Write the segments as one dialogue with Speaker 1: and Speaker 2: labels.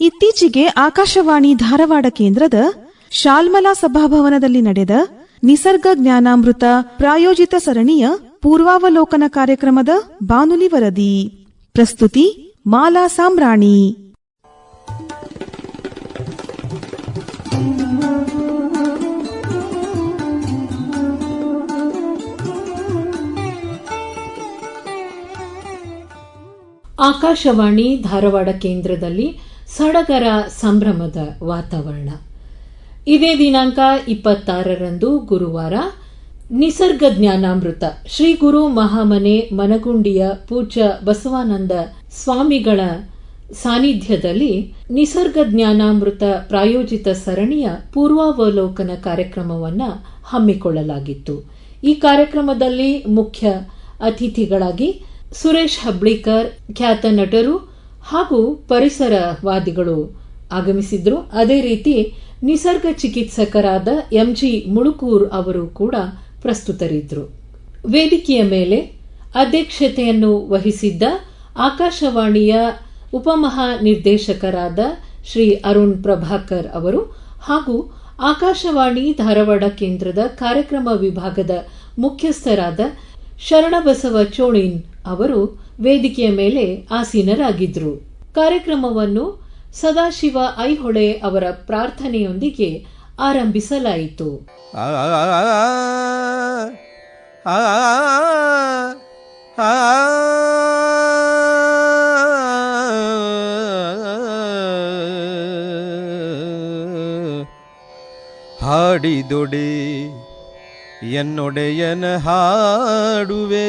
Speaker 1: ಇತ್ತೀಚೆಗೆ ಆಕಾಶವಾಣಿ ಧಾರವಾಡ ಕೇಂದ್ರದ ಶಾಲ್ಮಲಾ ಸಭಾಭವನದಲ್ಲಿ ನಡೆದ ನಿಸರ್ಗ ಜ್ಞಾನಾಮೃತ ಪ್ರಾಯೋಜಿತ ಸರಣಿಯ ಪೂರ್ವಾವಲೋಕನ ಕಾರ್ಯಕ್ರಮದ ಬಾನುಲಿ ವರದಿ. ಪ್ರಸ್ತುತಿ ಮಾಲಾ ಸಾಮ್ರಾಣಿ.
Speaker 2: ಆಕಾಶವಾಣಿ ಧಾರವಾಡ ಕೇಂದ್ರದಲ್ಲಿ ಸಡಗರ ಸಂಭ್ರಮದ ವಾತಾವರಣ. ಇದೇ ದಿನಾಂಕ ಇಪ್ಪತ್ತಾರರಂದು ಗುರುವಾರ ನಿಸರ್ಗ ಜ್ಞಾನಾಮೃತ. ಶ್ರೀ ಗುರು ಮಹಾಮನೆ ಮನಗುಂಡಿಯ ಪೂಜ್ಯ ಬಸವಾನಂದ ಸ್ವಾಮಿಗಳ ಸಾನ್ನಿಧ್ಯದಲ್ಲಿ ನಿಸರ್ಗ ಜ್ಞಾನಾಮೃತ ಪ್ರಾಯೋಜಿತ ಸರಣಿಯ ಪೂರ್ವಾವಲೋಕನ ಕಾರ್ಯಕ್ರಮವನ್ನು ಹಮ್ಮಿಕೊಳ್ಳಲಾಗಿತ್ತು. ಈ ಕಾರ್ಯಕ್ರಮದಲ್ಲಿ ಮುಖ್ಯ ಅತಿಥಿಗಳಾಗಿ ಸುರೇಶ್ ಹಬ್ಳಿಕರ್, ಖ್ಯಾತ ನಟರು ಹಾಗೂ ಪರಿಸರವಾದಿಗಳು ಆಗಮಿಸಿದ್ರು. ಅದೇ ರೀತಿ ನಿಸರ್ಗ ಚಿಕಿತ್ಸಕರಾದ ಎಂಜಿ ಮುಳುಕೂರ್ ಅವರು ಕೂಡ ಪ್ರಸ್ತುತರಿದ್ದರು ವೇದಿಕೆಯ ಮೇಲೆ ಅಧ್ಯಕ್ಷತೆಯನ್ನು ವಹಿಸಿದ್ದ ಆಕಾಶವಾಣಿಯ ಉಪಮಹಾ ನಿರ್ದೇಶಕರಾದ ಶ್ರೀ ಅರುಣ್ ಪ್ರಭಾಕರ್ ಅವರು ಹಾಗೂ ಆಕಾಶವಾಣಿ ಧಾರವಾಡ ಕೇಂದ್ರದ ಕಾರ್ಯಕ್ರಮ ವಿಭಾಗದ ಮುಖ್ಯಸ್ಥರಾದ ಶರಣಬಸವ ಚೋಳಿನ್ ಅವರು ವೇದಿಕೆಯ ಮೇಲೆ ಆಸೀನರಾಗಿದ್ದರು ಕಾರ್ಯಕ್ರಮವನ್ನು ಸದಾಶಿವ ಐಹೊಳೆ ಅವರ ಪ್ರಾರ್ಥನೆಯೊಂದಿಗೆ ಆರಂಭಿಸಲಾಯಿತು
Speaker 3: ಹಾಡಿದೊಡೆ ಎನ್ನೊಡೆಯನ ಹಾಡುವೆ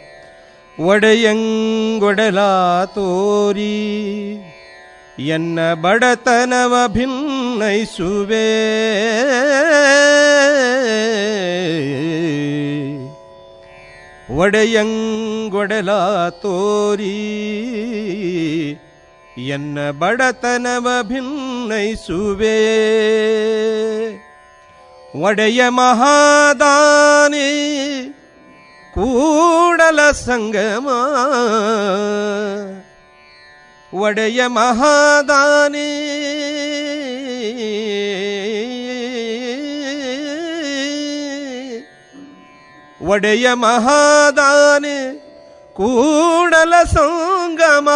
Speaker 3: ಒಡೆಯಂಗೊಡಲ ತೋರಿ ಎನ್ನ ಬಡತನವ ಭಿನ್ನೈಸುವೆ. ಒಡೆಯಂಗೊಡಲ ತೋರಿ ಎನ್ನ ಬಡತನವ ಭಿನ್ನೈಸುವೆ. ಒಡೆಯ ಮಹಾದಾನಿ ಕೂಡಲ ಸಂಗಮ. ಒಡೆಯ ಮಹಾದಾನಿ. ಒಡೆಯ ಮಹಾದಾನಿ ಕೂಡಲ ಸಂಗಮ.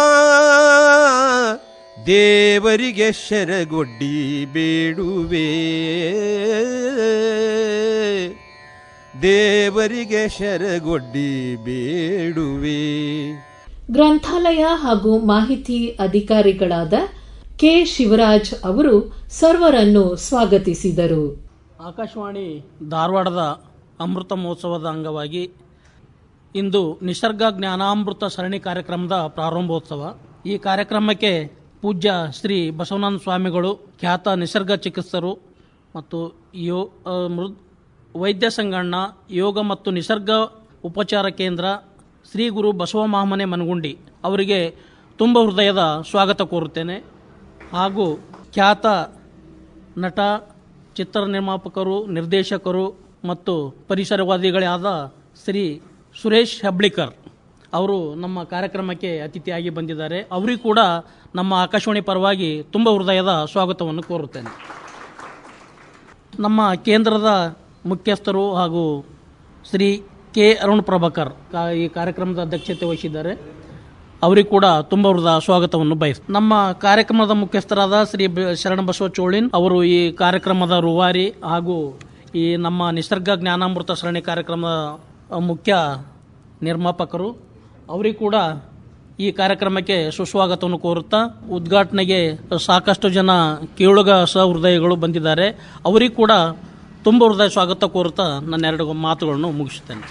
Speaker 3: ದೇವರಿಗೆ ಶರಗೊಡ್ಡಿ ಬೇಡುವೆ. ದೇವರಿಗೆ ಶರಗೊಡ್ಡಿ ಬೇಡುವೆ.
Speaker 2: ಗ್ರಂಥಾಲಯ ಹಾಗೂ ಮಾಹಿತಿ ಅಧಿಕಾರಿಗಳಾದ ಕೆ. ಶಿವರಾಜ್ ಅವರು ಸರ್ವರನ್ನು ಸ್ವಾಗತಿಸಿದರು.
Speaker 4: ಆಕಾಶವಾಣಿ ಧಾರವಾಡದ ಅಮೃತ ಮಹೋತ್ಸವದ ಅಂಗವಾಗಿ ಇಂದು ನಿಸರ್ಗ ಜ್ಞಾನಾಮೃತ ಸರಣಿ ಕಾರ್ಯಕ್ರಮದ ಪ್ರಾರಂಭೋತ್ಸವ. ಈ ಕಾರ್ಯಕ್ರಮಕ್ಕೆ ಪೂಜ್ಯ ಶ್ರೀ ಬಸವನಂದ ಸ್ವಾಮಿಗಳು ಖ್ಯಾತ ನಿಸರ್ಗ ಚಿಕಿತ್ಸರು ಮತ್ತು ಯೋ ಅಮೃ ಮೃದ್ ವೈದ್ಯ ಸಂಗಣ್ಣ, ಯೋಗ ಮತ್ತು ನಿಸರ್ಗ ಉಪಚಾರ ಕೇಂದ್ರ ಶ್ರೀ ಗುರು ಬಸವ ಮಾಮನೆ ಮನಗುಂಡಿ ಅವರಿಗೆ ತುಂಬ ಹೃದಯದ ಸ್ವಾಗತ ಕೋರುತ್ತೇನೆ. ಹಾಗೂ ಖ್ಯಾತ ನಟ, ಚಿತ್ರ ನಿರ್ಮಾಪಕರು, ನಿರ್ದೇಶಕರು ಮತ್ತು ಪರಿಸರವಾದಿಗಳೇ ಆದ ಶ್ರೀ ಸುರೇಶ್ ಹೆಬ್ಳಿಕರ್ ಅವರು ನಮ್ಮ ಕಾರ್ಯಕ್ರಮಕ್ಕೆ ಅತಿಥಿಯಾಗಿ ಬಂದಿದ್ದಾರೆ. ಅವರಿಗೂ ಕೂಡ ನಮ್ಮ ಆಕಾಶವಾಣಿ ಪರವಾಗಿ ತುಂಬ ಹೃದಯದ ಸ್ವಾಗತವನ್ನು ಕೋರುತ್ತೇನೆ. ನಮ್ಮ ಕೇಂದ್ರದ ಮುಖ್ಯಸ್ಥರು ಹಾಗೂ ಶ್ರೀ ಕೆ ಅರುಣ್ ಪ್ರಭಾಕರ್ ಈ ಕಾರ್ಯಕ್ರಮದ ಅಧ್ಯಕ್ಷತೆ ವಹಿಸಿದ್ದಾರೆ. ಅವರಿಗೂ ಕೂಡ ತುಂಬ ಹೃದಯ ಸ್ವಾಗತವನ್ನು ಬಯಸ್ ನಮ್ಮ ಕಾರ್ಯಕ್ರಮದ ಮುಖ್ಯಸ್ಥರಾದ ಶ್ರೀ ಶರಣ ಬಸವ ಚೋಳಿನ್ ಅವರು ಈ ಕಾರ್ಯಕ್ರಮದ ರೂವಾರಿ ಹಾಗೂ ಈ ನಮ್ಮ ನಿಸರ್ಗ ಜ್ಞಾನಾಮೃತ ಸರಣಿ ಕಾರ್ಯಕ್ರಮದ ಮುಖ್ಯ ನಿರ್ಮಾಪಕರು. ಅವರಿಗೂ ಕೂಡ ಈ ಕಾರ್ಯಕ್ರಮಕ್ಕೆ ಸುಸ್ವಾಗತವನ್ನು ಕೋರುತ್ತಾ ಉದ್ಘಾಟನೆಗೆ ಸಾಕಷ್ಟು ಜನ ಕೇಳುಗ ಸಹೃದಯಗಳು ಬಂದಿದ್ದಾರೆ. ಅವರಿಗೂ ಕೂಡ ತುಂಬ ಹೃದಯ ಸ್ವಾಗತ ಕೋರುತ್ತಾ ನನ್ನ ಎರಡು ಮಾತುಗಳನ್ನು ಮುಗಿಸುತ್ತೇನೆ.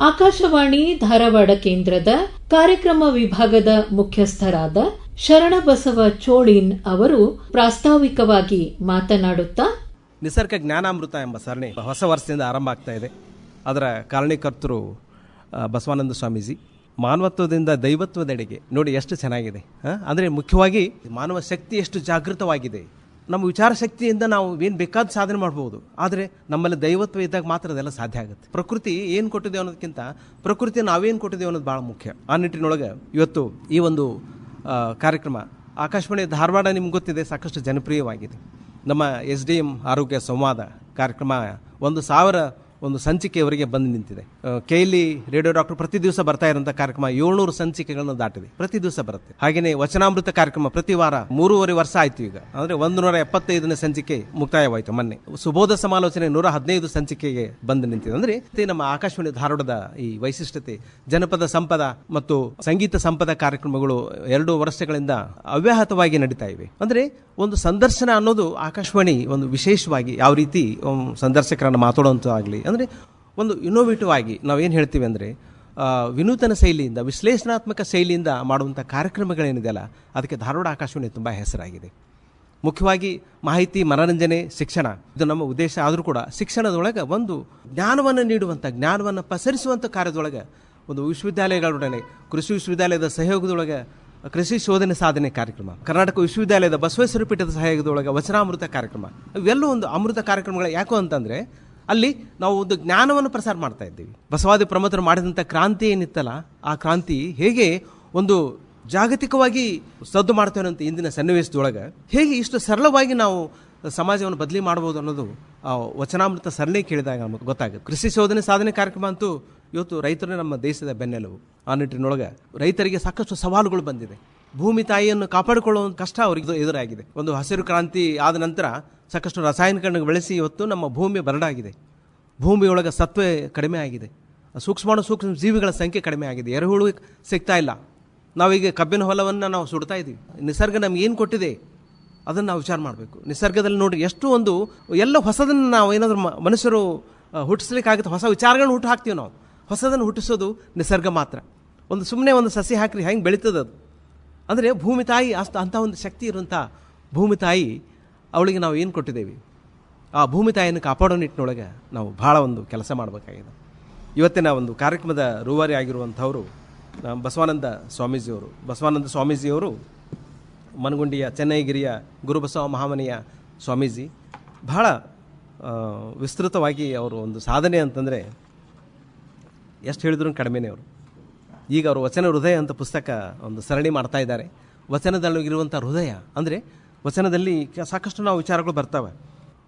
Speaker 2: ಆಕಾಶವಾಣಿ ಧಾರವಾಡ ಕೇಂದ್ರದ ಕಾರ್ಯಕ್ರಮ ವಿಭಾಗದ ಮುಖ್ಯಸ್ಥರಾದ ಶರಣಬಸವ ಚೋಳಿನ್ ಅವರು ಪ್ರಾಸ್ತಾವಿಕವಾಗಿ ಮಾತನಾಡುತ್ತಾ
Speaker 5: ನಿಸರ್ಗ ಜ್ಞಾನಾಮೃತ ಎಂಬ ಸರಣಿ ಹೊಸ ವರ್ಷದಿಂದ ಆರಂಭ ಆಗ್ತಾ ಇದೆ. ಅದರ ಕಾರಣೀಕರ್ತರು ಬಸವಾನಂದ ಸ್ವಾಮೀಜಿ, ಮಾನವತ್ವದಿಂದ ದೈವತ್ವದೆಡೆಗೆ ನೋಡಿ ಎಷ್ಟು ಚೆನ್ನಾಗಿದೆ ಅಂದರೆ ಮುಖ್ಯವಾಗಿ ಮಾನವ ಶಕ್ತಿ ಎಷ್ಟು ಜಾಗೃತವಾಗಿದೆ. ನಮ್ಮ ವಿಚಾರ ಶಕ್ತಿಯಿಂದ ನಾವು ಏನು ಬೇಕಾದ ಸಾಧನೆ ಮಾಡ್ಬೋದು. ಆದರೆ ನಮ್ಮಲ್ಲಿ ದೈವತ್ವ ಇದ್ದಾಗ ಮಾತ್ರ ಅದೆಲ್ಲ ಸಾಧ್ಯ ಆಗುತ್ತೆ. ಪ್ರಕೃತಿ ಏನು ಕೊಟ್ಟಿದೆ ಅನ್ನೋದಕ್ಕಿಂತ ಪ್ರಕೃತಿ ನಾವೇನು ಕೊಟ್ಟಿದ್ದೇವೆ ಅನ್ನೋದು ಭಾಳ ಮುಖ್ಯ. ಆ ನಿಟ್ಟಿನೊಳಗೆ ಇವತ್ತು ಈ ಒಂದು ಕಾರ್ಯಕ್ರಮ ಆಕಾಶವಾಣಿ ಧಾರವಾಡ ನಿಮ್ಗೆ ಗೊತ್ತಿದೆ, ಸಾಕಷ್ಟು ಜನಪ್ರಿಯವಾಗಿದೆ. ನಮ್ಮ ಎಸ್ ಡಿ ಎಂ ಆರೋಗ್ಯ ಸಂವಾದ ಕಾರ್ಯಕ್ರಮ ಒಂದು ಸಾವಿರ ಒಂದು ಸಂಚಿಕೆಯವರೆಗೆ ಬಂದು ನಿಂತಿದೆ. ಕೆ ಇಲ್ಲಿ ರೇಡಿಯೋ ಡಾಕ್ಟರ್ ಪ್ರತಿ ದಿವಸ ಬರ್ತಾ ಇರುವಂತಹ ಕಾರ್ಯಕ್ರಮ ಏಳ್ನೂರು ಸಂಚಿಕೆಗಳನ್ನು ದಾಟಿದೆ. ಪ್ರತಿ ದಿವಸ ಬರುತ್ತೆ. ಹಾಗೆಯೇ ವಚನಾಮೃತ ಕಾರ್ಯಕ್ರಮ ಪ್ರತಿ ವಾರ ಮೂರುವರೆ ವರ್ಷ ಆಯ್ತು ಈಗ. ಅಂದ್ರೆ ಒಂದು ನೂರ ಎಪ್ಪತ್ತೈದನೇ ಸಂಚಿಕೆ ಮುಕ್ತಾಯವಾಯಿತು ಮೊನ್ನೆ. ಸುಬೋಧ ಸಮಾಲೋಚನೆ ನೂರ ಹದಿನೈದು ಸಂಚಿಕೆಗೆ ಬಂದು ನಿಂತಿದೆ. ಅಂದ್ರೆ ನಮ್ಮ ಆಕಾಶವಾಣಿ ಧಾರವಾಡದ ಈ ವೈಶಿಷ್ಟ್ಯತೆ, ಜನಪದ ಸಂಪದ ಮತ್ತು ಸಂಗೀತ ಸಂಪದ ಕಾರ್ಯಕ್ರಮಗಳು ಎರಡು ವರ್ಷಗಳಿಂದ ಅವ್ಯಾಹತವಾಗಿ ನಡೀತಾ ಇವೆ. ಅಂದ್ರೆ ಒಂದು ಸಂದರ್ಶನ ಅನ್ನೋದು ಆಕಾಶವಾಣಿ ಒಂದು ವಿಶೇಷವಾಗಿ ಯಾವ ರೀತಿ ಸಂದರ್ಶಕರನ್ನು ಸಂದರ್ಶಕರನ್ನು ಆಗಲಿ ಅಂದರೆ ಒಂದು ಇನ್ನೋವೇಟಿವ್ ಆಗಿ ನಾವೇನು ಹೇಳ್ತೀವಿ ಅಂದರೆ ವಿನೂತನ ಶೈಲಿಯಿಂದ, ವಿಶ್ಲೇಷಣಾತ್ಮಕ ಶೈಲಿಯಿಂದ ಮಾಡುವಂಥ ಕಾರ್ಯಕ್ರಮಗಳೇನಿದೆಯಲ್ಲ, ಅದಕ್ಕೆ ಧಾರವಾಡ ಆಕಾಶವಾಣಿ ತುಂಬ ಹೆಸರಾಗಿದೆ. ಮುಖ್ಯವಾಗಿ ಮಾಹಿತಿ, ಮನರಂಜನೆ, ಶಿಕ್ಷಣ, ಇದು ನಮ್ಮ ಉದ್ದೇಶ ಆದರೂ ಕೂಡ ಶಿಕ್ಷಣದೊಳಗೆ ಒಂದು ಜ್ಞಾನವನ್ನು ನೀಡುವಂಥ ಜ್ಞಾನವನ್ನು ಪಸರಿಸುವಂಥ ಕಾರ್ಯದೊಳಗೆ ಒಂದು ವಿಶ್ವವಿದ್ಯಾಲಯಗಳೊಡನೆ, ಕೃಷಿ ವಿಶ್ವವಿದ್ಯಾಲಯದ ಸಹಯೋಗದೊಳಗೆ ಕೃಷಿ ಶೋಧನೆ ಸಾಧನೆ ಕಾರ್ಯಕ್ರಮ, ಕರ್ನಾಟಕ ವಿಶ್ವವಿದ್ಯಾಲಯದ ಬಸವೇಶ್ವರ ಪೀಠದ ಸಹಯೋಗದೊಳಗೆ ವಚನಾಮೃತ ಕಾರ್ಯಕ್ರಮ ಇವೆಲ್ಲೂ ಒಂದು ಅಮೃತ ಕಾರ್ಯಕ್ರಮಗಳು. ಯಾಕೋ ಅಂತಂದರೆ ಅಲ್ಲಿ ನಾವು ಒಂದು ಜ್ಞಾನವನ್ನು ಪ್ರಸಾರ ಮಾಡ್ತಾ ಇದ್ದೀವಿ. ಬಸವಾದಿ ಪ್ರಮಥರು ಮಾಡಿದಂಥ ಕ್ರಾಂತಿ ಏನಿತ್ತಲ್ಲ, ಆ ಕ್ರಾಂತಿ ಹೇಗೆ ಒಂದು ಜಾಗತಿಕವಾಗಿ ಸದ್ದು ಮಾಡ್ತೇವೆ ಅಂತ ಇಂದಿನ ಸನ್ನಿವೇಶದೊಳಗೆ, ಹೇಗೆ ಇಷ್ಟು ಸರಳವಾಗಿ ನಾವು ಸಮಾಜವನ್ನು ಬದಲಿ ಮಾಡ್ಬೋದು ಅನ್ನೋದು ವಚನಾಮೃತ ಸರಣಿ ಕೇಳಿದಾಗ ನಮಗೆ ಗೊತ್ತಾಗುತ್ತೆ. ಕೃಷಿ ಶೋಧನೆ ಸಾಧನೆ ಕಾರ್ಯಕ್ರಮ ಅಂತೂ ಇವತ್ತು ರೈತರೇ ನಮ್ಮ ದೇಶದ ಬೆನ್ನೆಲುಬು. ಆ ನಿಟ್ಟಿನೊಳಗೆ ರೈತರಿಗೆ ಸಾಕಷ್ಟು ಸವಾಲುಗಳು ಬಂದಿದೆ. ಭೂಮಿ ತಾಯಿಯನ್ನು ಕಾಪಾಡಿಕೊಳ್ಳುವ ಕಷ್ಟ ಅವರಿಗೆ ಎದುರಾಗಿದೆ. ಒಂದು ಹಸಿರು ಕ್ರಾಂತಿ ಆದ ನಂತರ ಸಾಕಷ್ಟು ರಾಸಾಯನಿಕಗಳನ್ನು ಬೆಳೆಸಿ ಇವತ್ತು ನಮ್ಮ ಭೂಮಿ ಬರಡಾಗಿದೆ. ಭೂಮಿಯೊಳಗೆ ಸತ್ವ ಕಡಿಮೆ ಆಗಿದೆ. ಸೂಕ್ಷ್ಮಾಣು ಸೂಕ್ಷ್ಮ ಜೀವಿಗಳ ಸಂಖ್ಯೆ ಕಡಿಮೆ ಆಗಿದೆ. ಎರೆಹುಳು ಸಿಗ್ತಾ ಇಲ್ಲ. ನಾವೀಗ ಕಬ್ಬಿನ ಹೊಲವನ್ನು ನಾವು ಸುಡ್ತಾ ಇದ್ದೀವಿ. ನಿಸರ್ಗ ನಮ್ಗೆ ಏನು ಕೊಟ್ಟಿದೆ? ಅದನ್ನು ನಾವು ವಿಚಾರ ಮಾಡಬೇಕು. ನಿಸರ್ಗದಲ್ಲಿ ನೋಡಿ ಎಷ್ಟು ಒಂದು ಎಲ್ಲ ಹೊಸದನ್ನು ನಾವು ಏನಾದರೂ ಮನುಷ್ಯರು ಹುಟ್ಟಿಸ್ಲಿಕ್ಕಾಗುತ್ತೆ, ಹೊಸ ವಿಚಾರಗಳನ್ನು ಹುಟ್ಟು ಹಾಕ್ತೀವಿ ನಾವು. ಹೊಸದನ್ನು ಹುಟ್ಟಿಸೋದು ನಿಸರ್ಗ ಮಾತ್ರ. ಒಂದು ಸುಮ್ಮನೆ ಒಂದು ಸಸಿ ಹಾಕ್ರಿ, ಹೆಂಗೆ ಬೆಳೀತದೆ ಅದು? ಅಂದರೆ ಭೂಮಿ ತಾಯಿ ಅಷ್ಟು ಅಂಥ ಒಂದು ಶಕ್ತಿ ಇರುವಂಥ ಭೂಮಿ ತಾಯಿ ಅವಳಿಗೆ ನಾವು ಏನು ಕೊಟ್ಟಿದ್ದೇವೆ? ಆ ಭೂಮಿ ತಾಯಿಯನ್ನು ಕಾಪಾಡೋ ನಿಟ್ಟಿನೊಳಗೆ ನಾವು ಭಾಳ ಒಂದು ಕೆಲಸ ಮಾಡಬೇಕಾಗಿದೆ. ಇವತ್ತಿನ ಒಂದು ಕಾರ್ಯಕ್ರಮದ ರೂವಾರಿ ಆಗಿರುವಂಥವರು ಬಸವಾನಂದ ಸ್ವಾಮೀಜಿಯವರು. ಬಸವಾನಂದ ಸ್ವಾಮೀಜಿಯವರು ಮನಗುಂಡಿಯ ಚೆನ್ನೈಗಿರಿಯ ಗುರುಬಸವ ಮಹಾಮನೆಯ ಸ್ವಾಮೀಜಿ. ಬಹಳ ವಿಸ್ತೃತವಾಗಿ ಅವರು ಒಂದು ಸಾಧನೆ ಅಂತಂದರೆ, ಎಷ್ಟು ಹೇಳಿದ್ರು ಕಡಿಮೆನೇ ಅವರು. ಈಗ ಅವರು ವಚನ ಹೃದಯ ಅಂತ ಪುಸ್ತಕ ಒಂದು ಸರಣಿ ಮಾಡ್ತಾ ಇದ್ದಾರೆ. ವಚನದಲ್ಲಿರುವಂಥ ಹೃದಯ ಅಂದರೆ ವಚನದಲ್ಲಿ ಸಾಕಷ್ಟು ನಾವು ವಿಚಾರಗಳು ಬರ್ತವೆ.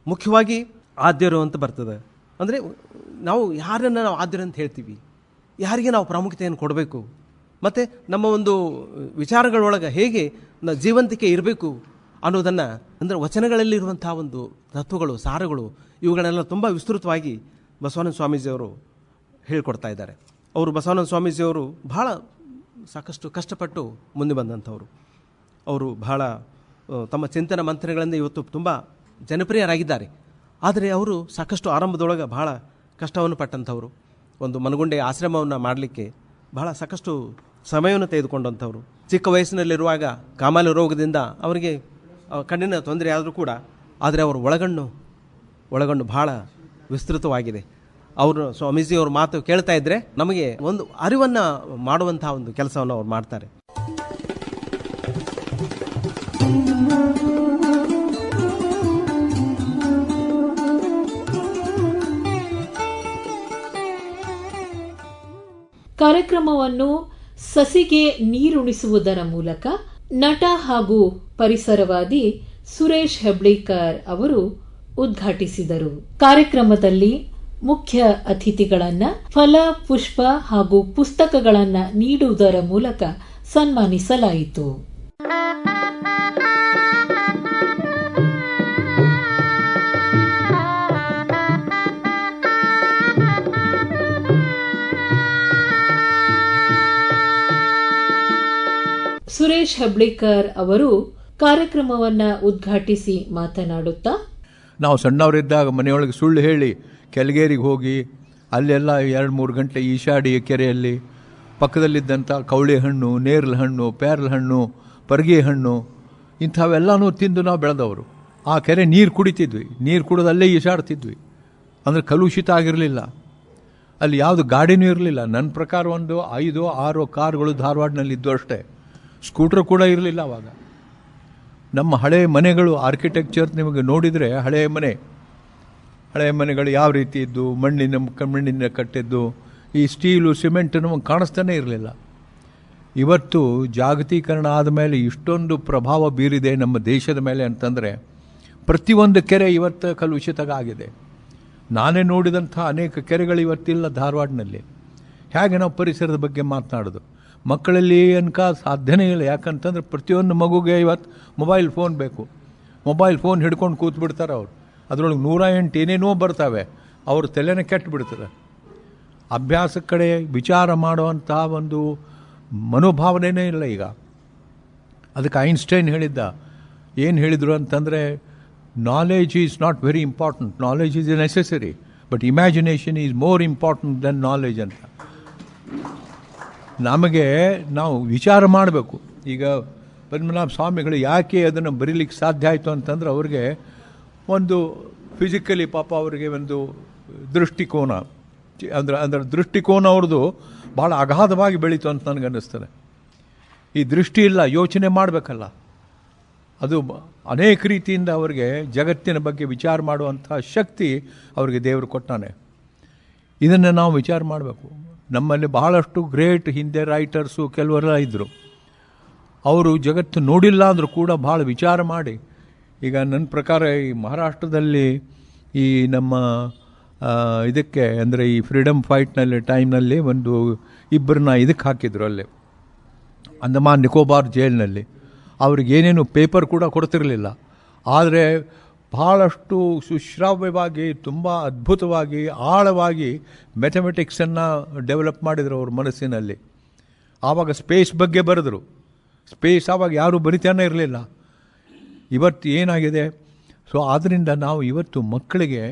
Speaker 5: ಮುಖ್ಯವಾಗಿ ಆದ್ಯರು ಅಂತ ಬರ್ತದೆ. ಅಂದರೆ ನಾವು ಯಾರನ್ನು ನಾವು ಆದ್ಯರು ಅಂತ ಹೇಳ್ತೀವಿ. ಯಾರಿಗೆ ನಾವು ಪ್ರಾಮುಖ್ಯತೆಯನ್ನು ಕೊಡಬೇಕು? ಮತ್ತು ನಮ್ಮ ಒಂದು ವಿಚಾರಗಳೊಳಗೆ ಹೇಗೆ ನ ಜೀವಂತಿಕೆ ಇರಬೇಕು ಅನ್ನೋದನ್ನು ಅಂದರೆ ವಚನಗಳಲ್ಲಿರುವಂಥ ಒಂದು ತತ್ವಗಳು, ಸಾರಗಳು ಇವುಗಳನ್ನೆಲ್ಲ ತುಂಬ ವಿಸ್ತೃತವಾಗಿ ಬಸವನ ಸ್ವಾಮೀಜಿಯವರು ಹೇಳಿಕೊಡ್ತಾ ಇದ್ದಾರೆ. ಅವರು ಬಸವಾನಂದ ಸ್ವಾಮೀಜಿಯವರು ಬಹಳ ಸಾಕಷ್ಟು ಕಷ್ಟಪಟ್ಟು ಮುಂದೆ ಬಂದಂಥವರು. ಅವರು ಬಹಳ ತಮ್ಮ ಚಿಂತನ ಮಂತ್ರಗಳಿಂದ ಇವತ್ತು ತುಂಬ ಜನಪ್ರಿಯರಾಗಿದ್ದಾರೆ. ಆದರೆ ಅವರು ಸಾಕಷ್ಟು ಆರಂಭದೊಳಗೆ ಬಹಳ ಕಷ್ಟವನ್ನು ಪಟ್ಟಂಥವರು. ಒಂದು ಮನಗುಂಡೆ ಆಶ್ರಮವನ್ನು ಮಾಡಲಿಕ್ಕೆ ಬಹಳ ಸಾಕಷ್ಟು ಸಮಯವನ್ನು ತೆಗೆದುಕೊಂಡಂಥವ್ರು. ಚಿಕ್ಕ ವಯಸ್ಸಿನಲ್ಲಿರುವಾಗ ಕಾಮಾಲೆ ರೋಗದಿಂದ ಅವರಿಗೆ ಕಣ್ಣಿನ ತೊಂದರೆ ಆದರೂ ಕೂಡ, ಆದರೆ ಅವರ ಒಳಗಣ್ಣು ಒಳಗಣ್ಣು ಬಹಳ ವಿಸ್ತೃತವಾಗಿದೆ. ಅವರು ಸ್ವಾಮೀಜಿ ಅವ್ರ ಮಾತು ಕೇಳ್ತಾ ಇದ್ರೆ ನಮಗೆ ಒಂದು ಅರಿವನ್ನು ಮಾಡುವಂತಹ ಒಂದು ಕೆಲಸವನ್ನು ಅವ್ರು ಮಾಡ್ತಾರೆ.
Speaker 2: ಕಾರ್ಯಕ್ರಮವನ್ನು ಸಸಿಗೆ ನೀರುಣಿಸುವುದರ ಮೂಲಕ ನಟ ಹಾಗೂ ಪರಿಸರವಾದಿ ಸುರೇಶ್ ಹೆಬ್ಳೇಕರ್ ಅವರು ಉದ್ಘಾಟಿಸಿದರು. ಕಾರ್ಯಕ್ರಮದಲ್ಲಿ ಮುಖ್ಯ ಅತಿಥಿಗಳನ್ನ ಫಲ, ಪುಷ್ಪ ಹಾಗೂ ಪುಸ್ತಕಗಳನ್ನ ನೀಡುವುದರ ಮೂಲಕ ಸನ್ಮಾನಿಸಲಾಯಿತು. ಸುರೇಶ್ ಹೆಬ್ಳಿಕರ್ ಅವರು ಕಾರ್ಯಕ್ರಮವನ್ನ ಉದ್ಘಾಟಿಸಿ ಮಾತನಾಡುತ್ತಾ,
Speaker 6: ನಾವು ಸಣ್ಣವರಿದ್ದಾಗ ಮನೆಯೊಳಗೆ ಸುಳ್ಳು ಹೇಳಿ ಕೆಳಗೇರಿಗೆ ಹೋಗಿ ಅಲ್ಲೆಲ್ಲ ಎರಡು ಮೂರು ಗಂಟೆ ಈಶಾಡಿ ಕೆರೆಯಲ್ಲಿ ಪಕ್ಕದಲ್ಲಿದ್ದಂಥ ಕವಳಿ ಹಣ್ಣು ನೇರಲ ಹಣ್ಣು ಪೇರಲ ಹಣ್ಣು ಪರ್ಗಿ ಹಣ್ಣು ಇಂಥವೆಲ್ಲನೂ ತಿಂದು ನಾವು ಬೆಳೆದವರು. ಆ ಕೆರೆ ನೀರು ಕುಡಿತಿದ್ವಿ. ನೀರು ಕುಡಿದಲ್ಲೇ ಈಶಾಡ್ತಿದ್ವಿ. ಅಂದರೆ ಕಲುಷಿತ ಆಗಿರಲಿಲ್ಲ. ಅಲ್ಲಿ ಯಾವುದು ಗಾಡಿನೂ ಇರಲಿಲ್ಲ. ನನ್ನ ಪ್ರಕಾರ ಒಂದು ಐದು ಆರು ಕಾರುಗಳು ಧಾರವಾಡನಲ್ಲಿ ಇದ್ದು ಅಷ್ಟೇ. ಸ್ಕೂಟ್ರ್ ಕೂಡ ಇರಲಿಲ್ಲ ಅವಾಗ. ನಮ್ಮ ಹಳೆಯ ಮನೆಗಳು ಆರ್ಕಿಟೆಕ್ಚರ್ ನಿಮಗೆ ನೋಡಿದರೆ ಹಳೆಯ ಮನೆ. ಹಳೆಯ ಮನೆಗಳು ಯಾವ ರೀತಿ ಇದ್ದು, ಮಣ್ಣಿನ ಮಣ್ಣಿನ ಕಟ್ಟಿದ್ದು, ಈ ಸ್ಟೀಲು, ಸಿಮೆಂಟ್ ನಮಗೆ ಕಾಣಿಸ್ತಾನೆ ಇರಲಿಲ್ಲ. ಇವತ್ತು ಜಾಗತೀಕರಣ ಆದಮೇಲೆ ಇಷ್ಟೊಂದು ಪ್ರಭಾವ ಬೀರಿದೆ ನಮ್ಮ ದೇಶದ ಮೇಲೆ ಅಂತಂದರೆ, ಪ್ರತಿಯೊಂದು ಕೆರೆ ಇವತ್ತು ಕಲುಷಿತ ಆಗಿದೆ ನಾನೇ ನೋಡಿದಂಥ ಅನೇಕ ಕೆರೆಗಳು ಇವತ್ತಿಲ್ಲ ಧಾರವಾಡನಲ್ಲಿ. ಹೇಗೆ ನಾವು ಪರಿಸರದ ಬಗ್ಗೆ ಮಾತನಾಡೋದು? ಮಕ್ಕಳಲ್ಲಿ ಅನ್ಕ ಸಾಧ್ಯನೇ ಇಲ್ಲ. ಯಾಕಂತಂದ್ರೆ ಪ್ರತಿಯೊಂದು ಮಗುಗೆ ಇವತ್ತು ಮೊಬೈಲ್ ಫೋನ್ ಬೇಕು. ಮೊಬೈಲ್ ಫೋನ್ ಹಿಡ್ಕೊಂಡು ಕೂತ್ಬಿಡ್ತಾರೆ ಅವ್ರು. ಅದರೊಳಗೆ ನೂರ ಎಂಟು ಏನೇನೋ ಬರ್ತಾವೆ, ಅವ್ರ ತಲೆನೇ ಕೆಟ್ಟು ಬಿಡ್ತಾರೆ ಅಭ್ಯಾಸ ಕಡೆ ವಿಚಾರ ಮಾಡುವಂಥ ಒಂದು ಮನೋಭಾವನೆಯೇ ಇಲ್ಲ ಈಗ. ಅದಕ್ಕೆ ಐನ್ಸ್ಟೈನ್ ಹೇಳಿದ್ದ, ಏನು ಹೇಳಿದರು ಅಂತಂದರೆ knowledge is not very important knowledge is necessary but imagination is more important then knowledge ಅಂತ. ನಮಗೆ ನಾವು ವಿಚಾರ ಮಾಡಬೇಕು. ಈಗ ಪದ್ಮನಾಭ ಸ್ವಾಮಿಗಳು ಯಾಕೆ ಅದನ್ನು ಬರೀಲಿಕ್ಕೆ ಸಾಧ್ಯ ಆಯಿತು ಅಂತಂದ್ರೆ, ಅವ್ರಿಗೆ ಒಂದು ಫಿಸಿಕಲಿ ಪಾಪ ಅವರಿಗೆ ಒಂದು ದೃಷ್ಟಿಕೋನ, ಅಂದ್ರೆ ಅಂದ್ರೆ ದೃಷ್ಟಿಕೋನ ಅವ್ರದ್ದು ಭಾಳ ಅಗಾಧವಾಗಿ ಬೆಳೀತು ಅಂತ ನನಗೆ ಅನ್ನಿಸ್ತದೆ. ಈ ದೃಷ್ಟಿ ಇಲ್ಲ, ಯೋಚನೆ ಮಾಡಬೇಕಲ್ಲ. ಅದು ಅನೇಕ ರೀತಿಯಿಂದ ಅವರಿಗೆ ಜಗತ್ತಿನ ಬಗ್ಗೆ ವಿಚಾರ ಮಾಡುವಂಥ ಶಕ್ತಿ ಅವರಿಗೆ ದೇವರು ಕೊಟ್ಟಾನೆ. ಇದನ್ನು ನಾವು ವಿಚಾರ ಮಾಡಬೇಕು. ನಮ್ಮಲ್ಲಿ ಬಹಳಷ್ಟು ಗ್ರೇಟ್ ಹಿಂದೆ ರೈಟರ್ಸು, ಕೆಲವರೆಲ್ಲ ಇದ್ದರು ಅವರು ಜಗತ್ತು ನೋಡಿಲ್ಲ ಅಂದರೂ ಕೂಡ ಭಾಳ ವಿಚಾರ ಮಾಡಿ ಈಗ ನನ್ನ ಪ್ರಕಾರ ಈ ಮಹಾರಾಷ್ಟ್ರದಲ್ಲಿ ಈ ನಮ್ಮ ಇದಕ್ಕೆ ಅಂದರೆ ಈ ಫ್ರೀಡಮ್ ಫೈಟ್ನಲ್ಲಿ ಟೈಮ್ನಲ್ಲಿ ಒಂದು ಇಬ್ಬರನ್ನ ಇದಕ್ಕೆ ಹಾಕಿದ್ರು ಅಲ್ಲಿ. ಅಂದಮಾನ್ ನಿಕೋಬಾರ್ ಜೈಲಿನಲ್ಲಿ. ಅವ್ರಿಗೆ ಏನೇನು ಪೇಪರ್ ಕೂಡ ಕೊಡ್ತಿರಲಿಲ್ಲ. ಆದರೆ ಬಹಳಷ್ಟು ಸುಶ್ರಾವ್ಯವಾಗಿ, ತುಂಬ ಅದ್ಭುತವಾಗಿ, ಆಳವಾಗಿ ಮ್ಯಾಥಮೆಟಿಕ್ಸನ್ನು ಡೆವಲಪ್ ಮಾಡಿದರು ಅವ್ರ ಮನಸ್ಸಿನಲ್ಲಿ. ಆವಾಗ ಸ್ಪೇಸ್ ಬಗ್ಗೆ ಬರೆದರು. ಸ್ಪೇಸ್ ಆವಾಗ ಯಾರೂ ಬರಿತಾನೆ ಇರಲಿಲ್ಲ. ಇವತ್ತು ಏನಾಗಿದೆ? ಸೊ ಆದ್ದರಿಂದ ನಾವು ಇವತ್ತು ಮಕ್ಕಳಿಗೆ,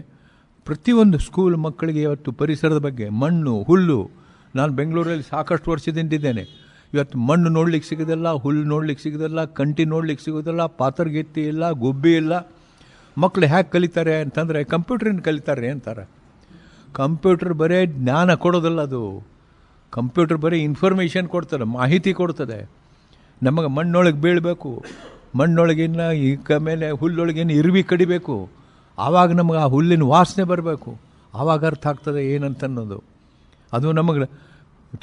Speaker 6: ಪ್ರತಿಯೊಂದು ಸ್ಕೂಲ್ ಮಕ್ಕಳಿಗೆ ಇವತ್ತು ಪರಿಸರದ ಬಗ್ಗೆ, ಮಣ್ಣು, ಹುಲ್ಲು, ನಾನು ಬೆಂಗಳೂರಲ್ಲಿ ಸಾಕಷ್ಟು ವರ್ಷದಿಂದಿದ್ದೇನೆ ಇವತ್ತು ಮಣ್ಣು ನೋಡ್ಲಿಕ್ಕೆ ಸಿಗೋದಿಲ್ಲ, ಹುಲ್ಲು ನೋಡ್ಲಿಕ್ಕೆ ಸಿಗೋದಿಲ್ಲ, ಕಂಟಿ ನೋಡ್ಲಿಕ್ಕೆ ಸಿಗೋದಿಲ್ಲ, ಪಾತರ್ಗೆತ್ತಿ ಇಲ್ಲ, ಗುಬ್ಬಿ ಇಲ್ಲ. ಮಕ್ಕಳು ಹ್ಯಾಕ್ ಕಲಿತಾರೆ ಅಂತಂದರೆ ಕಂಪ್ಯೂಟ್ರಿಂದ ಕಲಿತಾರೆ ಅಂತಾರೆ. ಕಂಪ್ಯೂಟರ್ ಬರೀ ಜ್ಞಾನ ಕೊಡೋದಲ್ಲ ಅದು. ಕಂಪ್ಯೂಟರ್ ಬರೀ ಇನ್ಫಾರ್ಮೇಷನ್ ಕೊಡ್ತದೆ, ಮಾಹಿತಿ ಕೊಡ್ತದೆ. ನಮಗೆ ಮಣ್ಣೊಳಗೆ ಬೀಳಬೇಕು. ಮಣ್ಣೊಳಗಿನ ಈಗ ಮೇಲೆ ಹುಲ್ಲೊಳಗಿನ ಇರುವಿ ಕಡಿಬೇಕು. ಆವಾಗ ನಮಗೆ ಆ ಹುಲ್ಲಿನ ವಾಸನೆ ಬರಬೇಕು. ಆವಾಗ ಅರ್ಥ ಆಗ್ತದೆ ಏನಂತ ಅನ್ನೋದು ಅದು ನಮಗೆ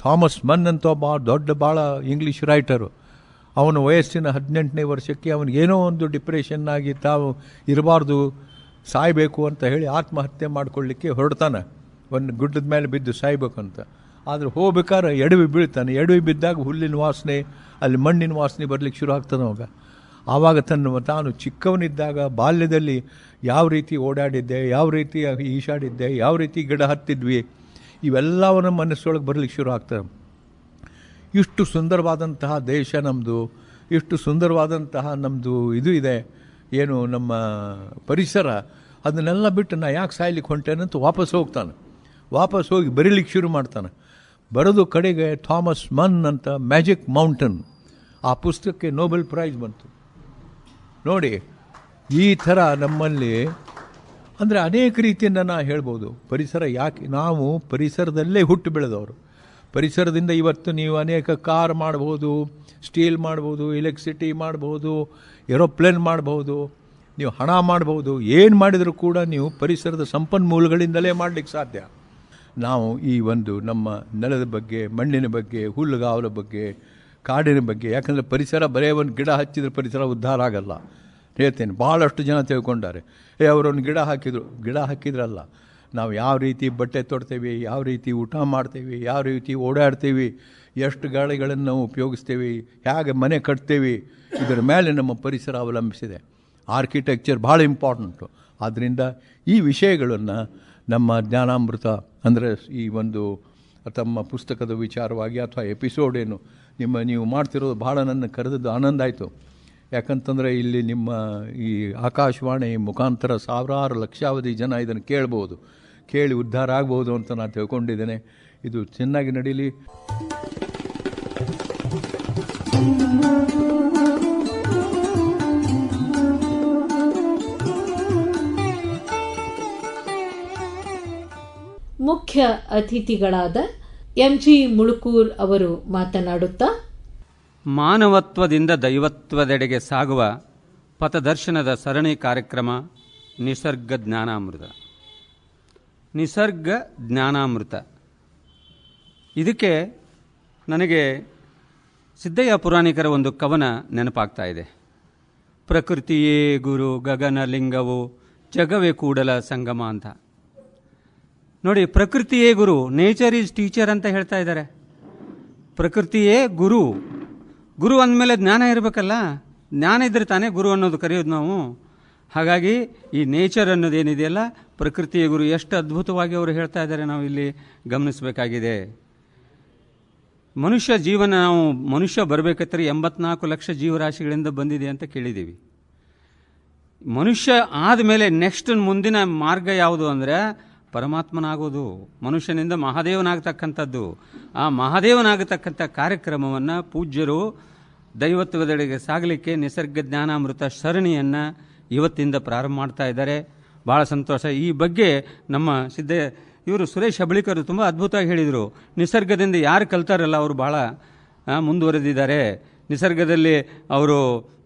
Speaker 6: ಥಾಮಸ್ ಮನ್ ಅಂತ ಒಬ್ಬ ದೊಡ್ಡ ಭಾಳ ಇಂಗ್ಲೀಷ್ ರೈಟರು. ಅವನ ವಯಸ್ಸಿನ ಹದಿನೆಂಟನೇ ವರ್ಷಕ್ಕೆ ಅವನಿಗೇನೋ ಒಂದು ಡಿಪ್ರೆಷನ್ ಆಗಿ ತಾವು ಇರಬಾರ್ದು, ಸಾಯಬೇಕು ಅಂತ ಹೇಳಿ ಆತ್ಮಹತ್ಯೆ ಮಾಡ್ಕೊಳ್ಳಿಕ್ಕೆ ಹೊರಡ್ತಾನೆ. ಒಂದು ಗುಡ್ಡದ ಮೇಲೆ ಬಿದ್ದು ಸಾಯ್ಬೇಕಂತ ಆದರೆ ಹೋಗ್ಬೇಕಾದ್ರೆ ಎಡವಿ ಬೀಳ್ತಾನೆ. ಎಡವಿ ಬಿದ್ದಾಗ ಹುಲ್ಲಿನ ವಾಸನೆ, ಅಲ್ಲಿ ಮಣ್ಣಿನ ವಾಸನೆ ಬರಲಿಕ್ಕೆ ಶುರು ಆಗ್ತಾನೆ ಅವಾಗ. ಆವಾಗ ತನ್ನ ತಾನು ಚಿಕ್ಕವನಿದ್ದಾಗ ಬಾಲ್ಯದಲ್ಲಿ ಯಾವ ರೀತಿ ಓಡಾಡಿದ್ದೆ, ಯಾವ ರೀತಿ ಈಶಾಡಿದ್ದೆ, ಯಾವ ರೀತಿ ಗಿಡ ಹತ್ತಿದ್ವಿ, ಇವೆಲ್ಲವನ್ನ ಮನಸ್ಸೊಳಗೆ ಬರಲಿಕ್ಕೆ ಶುರು ಆಗ್ತದೆ. ಇಷ್ಟು ಸುಂದರವಾದಂತಹ ದೇಶ ನಮ್ಮದು ಇಷ್ಟು ಸುಂದರವಾದಂತಹ ನಮ್ಮದು ಇದು ಇದೆ, ಏನು ನಮ್ಮ ಪರಿಸರ, ಅದನ್ನೆಲ್ಲ ಬಿಟ್ಟು ನಾ ಯಾಕೆ ಸಾಯ್ಲಿಕ್ಕೆ ಹೊಂಟೇನಂತ ವಾಪಸ್ ಹೋಗ್ತಾನೆ. ವಾಪಸ್ ಹೋಗಿ ಬರೀಲಿಕ್ಕೆ ಶುರು ಮಾಡ್ತಾನೆ. ಬರೋದು ಕಡೆಗೆ ಥಾಮಸ್ ಮನ್ ಅಂತ ಮ್ಯಾಜಿಕ್ ಮೌಂಟನ್, ಆ ಪುಸ್ತಕಕ್ಕೆ ನೋಬೆಲ್ ಪ್ರೈಸ್ ಬಂತು. ನೋಡಿ, ಈ ಥರ ನಮ್ಮಲ್ಲಿ ಅಂದರೆ ಅನೇಕ ರೀತಿಯಿಂದ ನಾ ಹೇಳ್ಬೋದು, ಪರಿಸರ ಯಾಕೆ, ನಾವು ಪರಿಸರದಲ್ಲೇ ಹುಟ್ಟು ಬೆಳೆದವರು. ಪರಿಸರದಿಂದ ಇವತ್ತು ನೀವು ಅನೇಕ ಕಾರ್ ಮಾಡ್ಬೋದು, ಸ್ಟೀಲ್ ಮಾಡ್ಬೋದು, ಎಲೆಕ್ಟ್ರಿಸಿಟಿ ಮಾಡ್ಬೋದು, ಏರೋಪ್ಲೇನ್ ಮಾಡ್ಬೋದು, ನೀವು ಹಣ ಮಾಡ್ಬೋದು, ಏನು ಮಾಡಿದರೂ ಕೂಡ ನೀವು ಪರಿಸರದ ಸಂಪನ್ಮೂಲಗಳಿಂದಲೇ ಮಾಡಲಿಕ್ಕೆ ಸಾಧ್ಯ. ನಾವು ಈ ಒಂದು ನಮ್ಮ ನೆಲದ ಬಗ್ಗೆ, ಮಣ್ಣಿನ ಬಗ್ಗೆ, ಹುಲ್ಲುಗಾವಲ ಬಗ್ಗೆ ಕಾಡಿನ ಬಗ್ಗೆ. ಯಾಕಂದರೆ ಪರಿಸರ ಬರೇ ಒಂದು ಗಿಡ ಹಚ್ಚಿದ್ರೆ ಪರಿಸರ ಉದ್ಧಾರ ಆಗಲ್ಲ. ಹೇಳ್ತೇನೆ ಭಾಳಷ್ಟು ಜನ ತಿಳ್ಕೊಂಡಾರೆ. ಏ, ಅವರೊಂದು ಗಿಡ ಹಾಕಿದ್ರು. ಗಿಡ ಹಾಕಿದ್ರಲ್ಲ, ನಾವು ಯಾವ ರೀತಿ ಬಟ್ಟೆ ತೊಡ್ತೇವೆ, ಯಾವ ರೀತಿ ಊಟ ಮಾಡ್ತೇವೆ, ಯಾವ ರೀತಿ ಓಡಾಡ್ತೀವಿ, ಎಷ್ಟು ಗಾಳಿಗಳನ್ನು ನಾವು ಉಪಯೋಗಿಸ್ತೇವೆ, ಹೇಗೆ ಮನೆ ಕಟ್ತೇವೆ, ಇದರ ಮೇಲೆ ನಮ್ಮ ಪರಿಸರ ಅವಲಂಬಿಸಿದೆ. ಆರ್ಕಿಟೆಕ್ಚರ್ ಭಾಳ ಇಂಪಾರ್ಟೆಂಟು ಆದ್ದರಿಂದ ಈ ವಿಷಯಗಳನ್ನು ನಮ್ಮ ಜ್ಞಾನಾಮೃತ, ಅಂದರೆ ಈ ಒಂದು ತಮ್ಮ ಪುಸ್ತಕದ ವಿಚಾರವಾಗಿ ಅಥವಾ ಎಪಿಸೋಡ್ ಏನು ನಿಮ್ಮ ನೀವು ಮಾಡ್ತಿರೋದು ಭಾಳ ನನ್ನ ಕರೆದದ್ದು ಆನಂದ ಆಯಿತು. ಯಾಕಂತಂದರೆ ಇಲ್ಲಿ ನಿಮ್ಮ ಈ ಆಕಾಶವಾಣಿ ಮುಖಾಂತರ ಸಾವಿರಾರು ಲಕ್ಷಾವಧಿ ಜನ ಇದನ್ನು ಕೇಳ್ಬೋದು. ಕೇಳಿ ಉದ್ಧಾರ ಆಗ್ಬೋದು ಅಂತ ನಾನು ತಿಳ್ಕೊಂಡಿದ್ದೇನೆ. ಇದು ಚೆನ್ನಾಗಿ ನಡೀಲಿ.
Speaker 2: ಮುಖ್ಯ ಅತಿಥಿಗಳಾದ ಎಂಜಿ ಮುಳುಕೂರ್ ಅವರು ಮಾತನಾಡುತ್ತಾ,
Speaker 7: ಮಾನವತ್ವದಿಂದ ದೈವತ್ವದೆಡೆಗೆ ಸಾಗುವ ಪಥದರ್ಶನದ ಸರಣಿ ಕಾರ್ಯಕ್ರಮ, ನಿಸರ್ಗ ಜ್ಞಾನಾಮೃತ. ನಿಸರ್ಗ ಜ್ಞಾನಾಮೃತ. ಇದಕ್ಕೆ ನನಗೆ ಸಿದ್ದಯ್ಯ ಪುರಾಣಿಕರ ಒಂದು ಕವನ ನೆನಪಾಗ್ತಾ ಇದೆ. ಪ್ರಕೃತಿಯೇ ಗುರು ಗಗನ ಲಿಂಗವು ಜಗವೇ ಕೂಡಲ ಸಂಗಮ ಅಂತ. ನೋಡಿ, ಪ್ರಕೃತಿಯೇ ಗುರು. ನೇಚರ್ ಈಸ್ ಟೀಚರ್ ಅಂತ ಹೇಳ್ತಾ ಇದ್ದಾರೆ. ಪ್ರಕೃತಿಯೇ ಗುರು. ಗುರು ಅಂದಮೇಲೆ ಜ್ಞಾನ ಇರಬೇಕಲ್ಲ? ಜ್ಞಾನ ಇದ್ದರೆ ತಾನೇ ಗುರು ಅನ್ನೋದು ಕರೆಯೋದು ನಾವು. ಹಾಗಾಗಿ ಈ ನೇಚರ್ ಅನ್ನೋದೇನಿದೆಯಲ್ಲ ಪ್ರಕೃತಿಯ ಗುರು. ಎಷ್ಟು ಅದ್ಭುತವಾಗಿ ಅವರು ಹೇಳ್ತಾ ಇದ್ದಾರೆ ನಾವು ಇಲ್ಲಿ ಗಮನಿಸಬೇಕಾಗಿದೆ. ಮನುಷ್ಯ ಜೀವನ, ನಾವು ಮನುಷ್ಯ ಬರಬೇಕಾದ್ರೆ ಎಂಬತ್ನಾಲ್ಕು ಲಕ್ಷ ಜೀವರಾಶಿಗಳಿಂದ ಬಂದಿದೆ ಅಂತ ಕೇಳಿದ್ದೀವಿ. ಮನುಷ್ಯ ಆದಮೇಲೆ ನೆಕ್ಸ್ಟ್ ಮುಂದಿನ ಮಾರ್ಗ ಯಾವುದು ಅಂದರೆ ಪರಮಾತ್ಮನಾಗೋದು ಮನುಷ್ಯನಿಂದ ಮಹಾದೇವನಾಗತಕ್ಕಂಥದ್ದು. ಆ ಮಹಾದೇವನಾಗತಕ್ಕಂಥ ಕಾರ್ಯಕ್ರಮವನ್ನು ಪೂಜ್ಯರು ದೈವತ್ವದೆಡೆಗೆ ಸಾಗಲಿಕ್ಕೆ ನಿಸರ್ಗ ಜ್ಞಾನಾಮೃತ ಸರಣಿಯನ್ನು ಇವತ್ತಿಂದ ಪ್ರಾರಂಭ ಮಾಡ್ತಾ ಇದ್ದಾರೆ. ಭಾಳ ಸಂತೋಷ. ಈ ಬಗ್ಗೆ ನಮ್ಮ ಸಿದ್ಧ, ಇವರು ಸುರೇಶ್ ಹಬಳಿಕರು ತುಂಬ ಅದ್ಭುತವಾಗಿ ಹೇಳಿದರು. ನಿಸರ್ಗದಿಂದ ಯಾರು ಕಲ್ತಾರಲ್ಲ, ಅವರು ಭಾಳ ಮುಂದುವರೆದಿದ್ದಾರೆ. ನಿಸರ್ಗದಲ್ಲಿ ಅವರು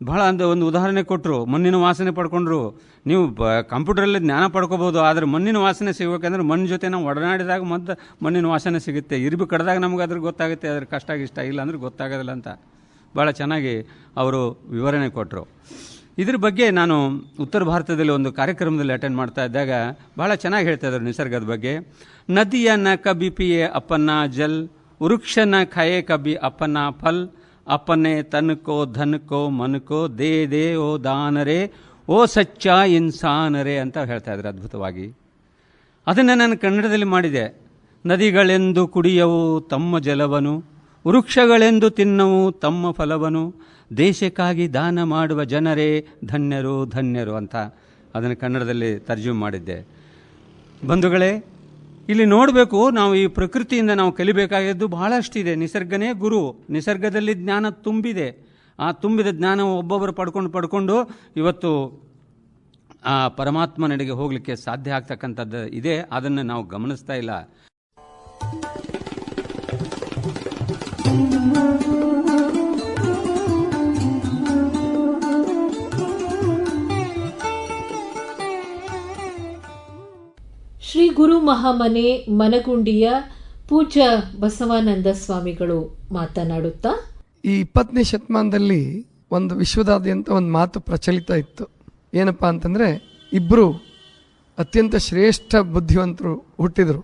Speaker 7: ಬಹಳ ಅಂದ ಒಂದು ಉದಾಹರಣೆ ಕೊಟ್ಟರು ಮಣ್ಣಿನ ವಾಸನೆ ಪಡ್ಕೊಂಡ್ರು. ನೀವು ಬ ಕಂಪ್ಯೂಟರಲ್ಲಿ ಜ್ಞಾನ ಪಡ್ಕೋಬೋದು ಆದರೆ ಮಣ್ಣಿನ ವಾಸನೆ ಸಿಗಬೇಕಂದ್ರೆ ಮಣ್ಣು ಜೊತೆ ನಾವು ಒಡನಾಡಿದಾಗ ಮತ್ತು ಮಣ್ಣಿನ ವಾಸನೆ ಸಿಗುತ್ತೆ. ಇರ್ಬಿ ಕಡ್ದಾಗ ನಮ್ಗೆ ಅದ್ರ ಗೊತ್ತಾಗುತ್ತೆ ಅದ್ರ ಕಷ್ಟ ಇಷ್ಟ ಇಲ್ಲ ಅಂದ್ರೆ ಗೊತ್ತಾಗೋದಿಲ್ಲ ಅಂತ. ಭಾಳ ಚೆನ್ನಾಗಿ ಅವರು ವಿವರಣೆ ಕೊಟ್ಟರು ಇದ್ರ ಬಗ್ಗೆ ನಾನು ಉತ್ತರ ಭಾರತದಲ್ಲಿ ಒಂದು ಕಾರ್ಯಕ್ರಮದಲ್ಲಿ ಅಟೆಂಡ್ ಮಾಡ್ತಾ ಇದ್ದಾಗ ಭಾಳ ಚೆನ್ನಾಗಿ ಹೇಳ್ತಾ ಇದ್ದರು ನಿಸರ್ಗದ ಬಗ್ಗೆ. ನದಿಯ ನ ಕಬಿ ಪಿಯೆ ಅಪ್ಪನ್ನ ಜಲ್ ವೃಕ್ಷನ ಖಯೇ ಕಬಿ ಅಪ್ಪನ್ನ ಫಲ್ ಅಪ್ಪನೆ ತನ್ಕೋ दे दे ದೇ ದೇ ಓ ದಾನರೇ ಓ ಸಚ್ಚ ಇನ್ಸಾನರೇ ಅಂತ ಹೇಳ್ತಾ ಇದ್ದಾರೆ ಅದ್ಭುತವಾಗಿ. ಅದನ್ನು ನಾನು ಕನ್ನಡದಲ್ಲಿ ಮಾಡಿದೆ. ನದಿಗಳೆಂದು ಕುಡಿಯವು ತಮ್ಮ ಜಲವನು, ವೃಕ್ಷಗಳೆಂದು ತಿನ್ನವು ತಮ್ಮ ಫಲವನು, ದೇಶಕ್ಕಾಗಿ ದಾನ ಮಾಡುವ ಜನರೇ ಧನ್ಯರು ಧನ್ಯರು ಅಂತ ಅದನ್ನು ಕನ್ನಡದಲ್ಲಿ ತರ್ಜುಮೆ ಮಾಡಿದ್ದೆ. ಬಂಧುಗಳೇ ಇಲ್ಲಿ ನೋಡಬೇಕು, ನಾವು ಈ ಪ್ರಕೃತಿಯಿಂದ ನಾವು ಕಲಿಬೇಕಾಗಿದ್ದು ಬಹಳಷ್ಟಿದೆ. ನಿಸರ್ಗನೇ ಗುರು. ನಿಸರ್ಗದಲ್ಲಿ ಜ್ಞಾನ ತುಂಬಿದೆ. ಆ ತುಂಬಿದ ಜ್ಞಾನ ಒಬ್ಬೊಬ್ಬರು ಪಡ್ಕೊಂಡು ಪಡ್ಕೊಂಡು ಇವತ್ತು ಆ ಪರಮಾತ್ಮನಡೆಗೆ ಹೋಗಲಿಕ್ಕೆ ಸಾಧ್ಯ ಆಗ್ತಕ್ಕಂಥದ್ದು ಇದೆ. ಅದನ್ನು ನಾವು ಗಮನಿಸ್ತಾ ಇಲ್ಲ.
Speaker 2: ಶ್ರೀ ಗುರು ಮಹಾಮನೆ ಮನಗುಂಡಿಯ ಪೂಜ್ಯ ಬಸವಾನಂದ ಸ್ವಾಮಿಗಳು ಮಾತನಾಡುತ್ತಾ,
Speaker 8: ಈ ಇಪ್ಪತ್ತನೇ ಶತಮಾನದಲ್ಲಿ ಒಂದು ವಿಶ್ವದಾದ್ಯಂತ ಒಂದು ಮಾತು ಪ್ರಚಲಿತ ಇತ್ತು. ಏನಪ್ಪ ಅಂತಂದರೆ ಇಬ್ಬರು ಅತ್ಯಂತ ಶ್ರೇಷ್ಠ ಬುದ್ಧಿವಂತರು ಹುಟ್ಟಿದರು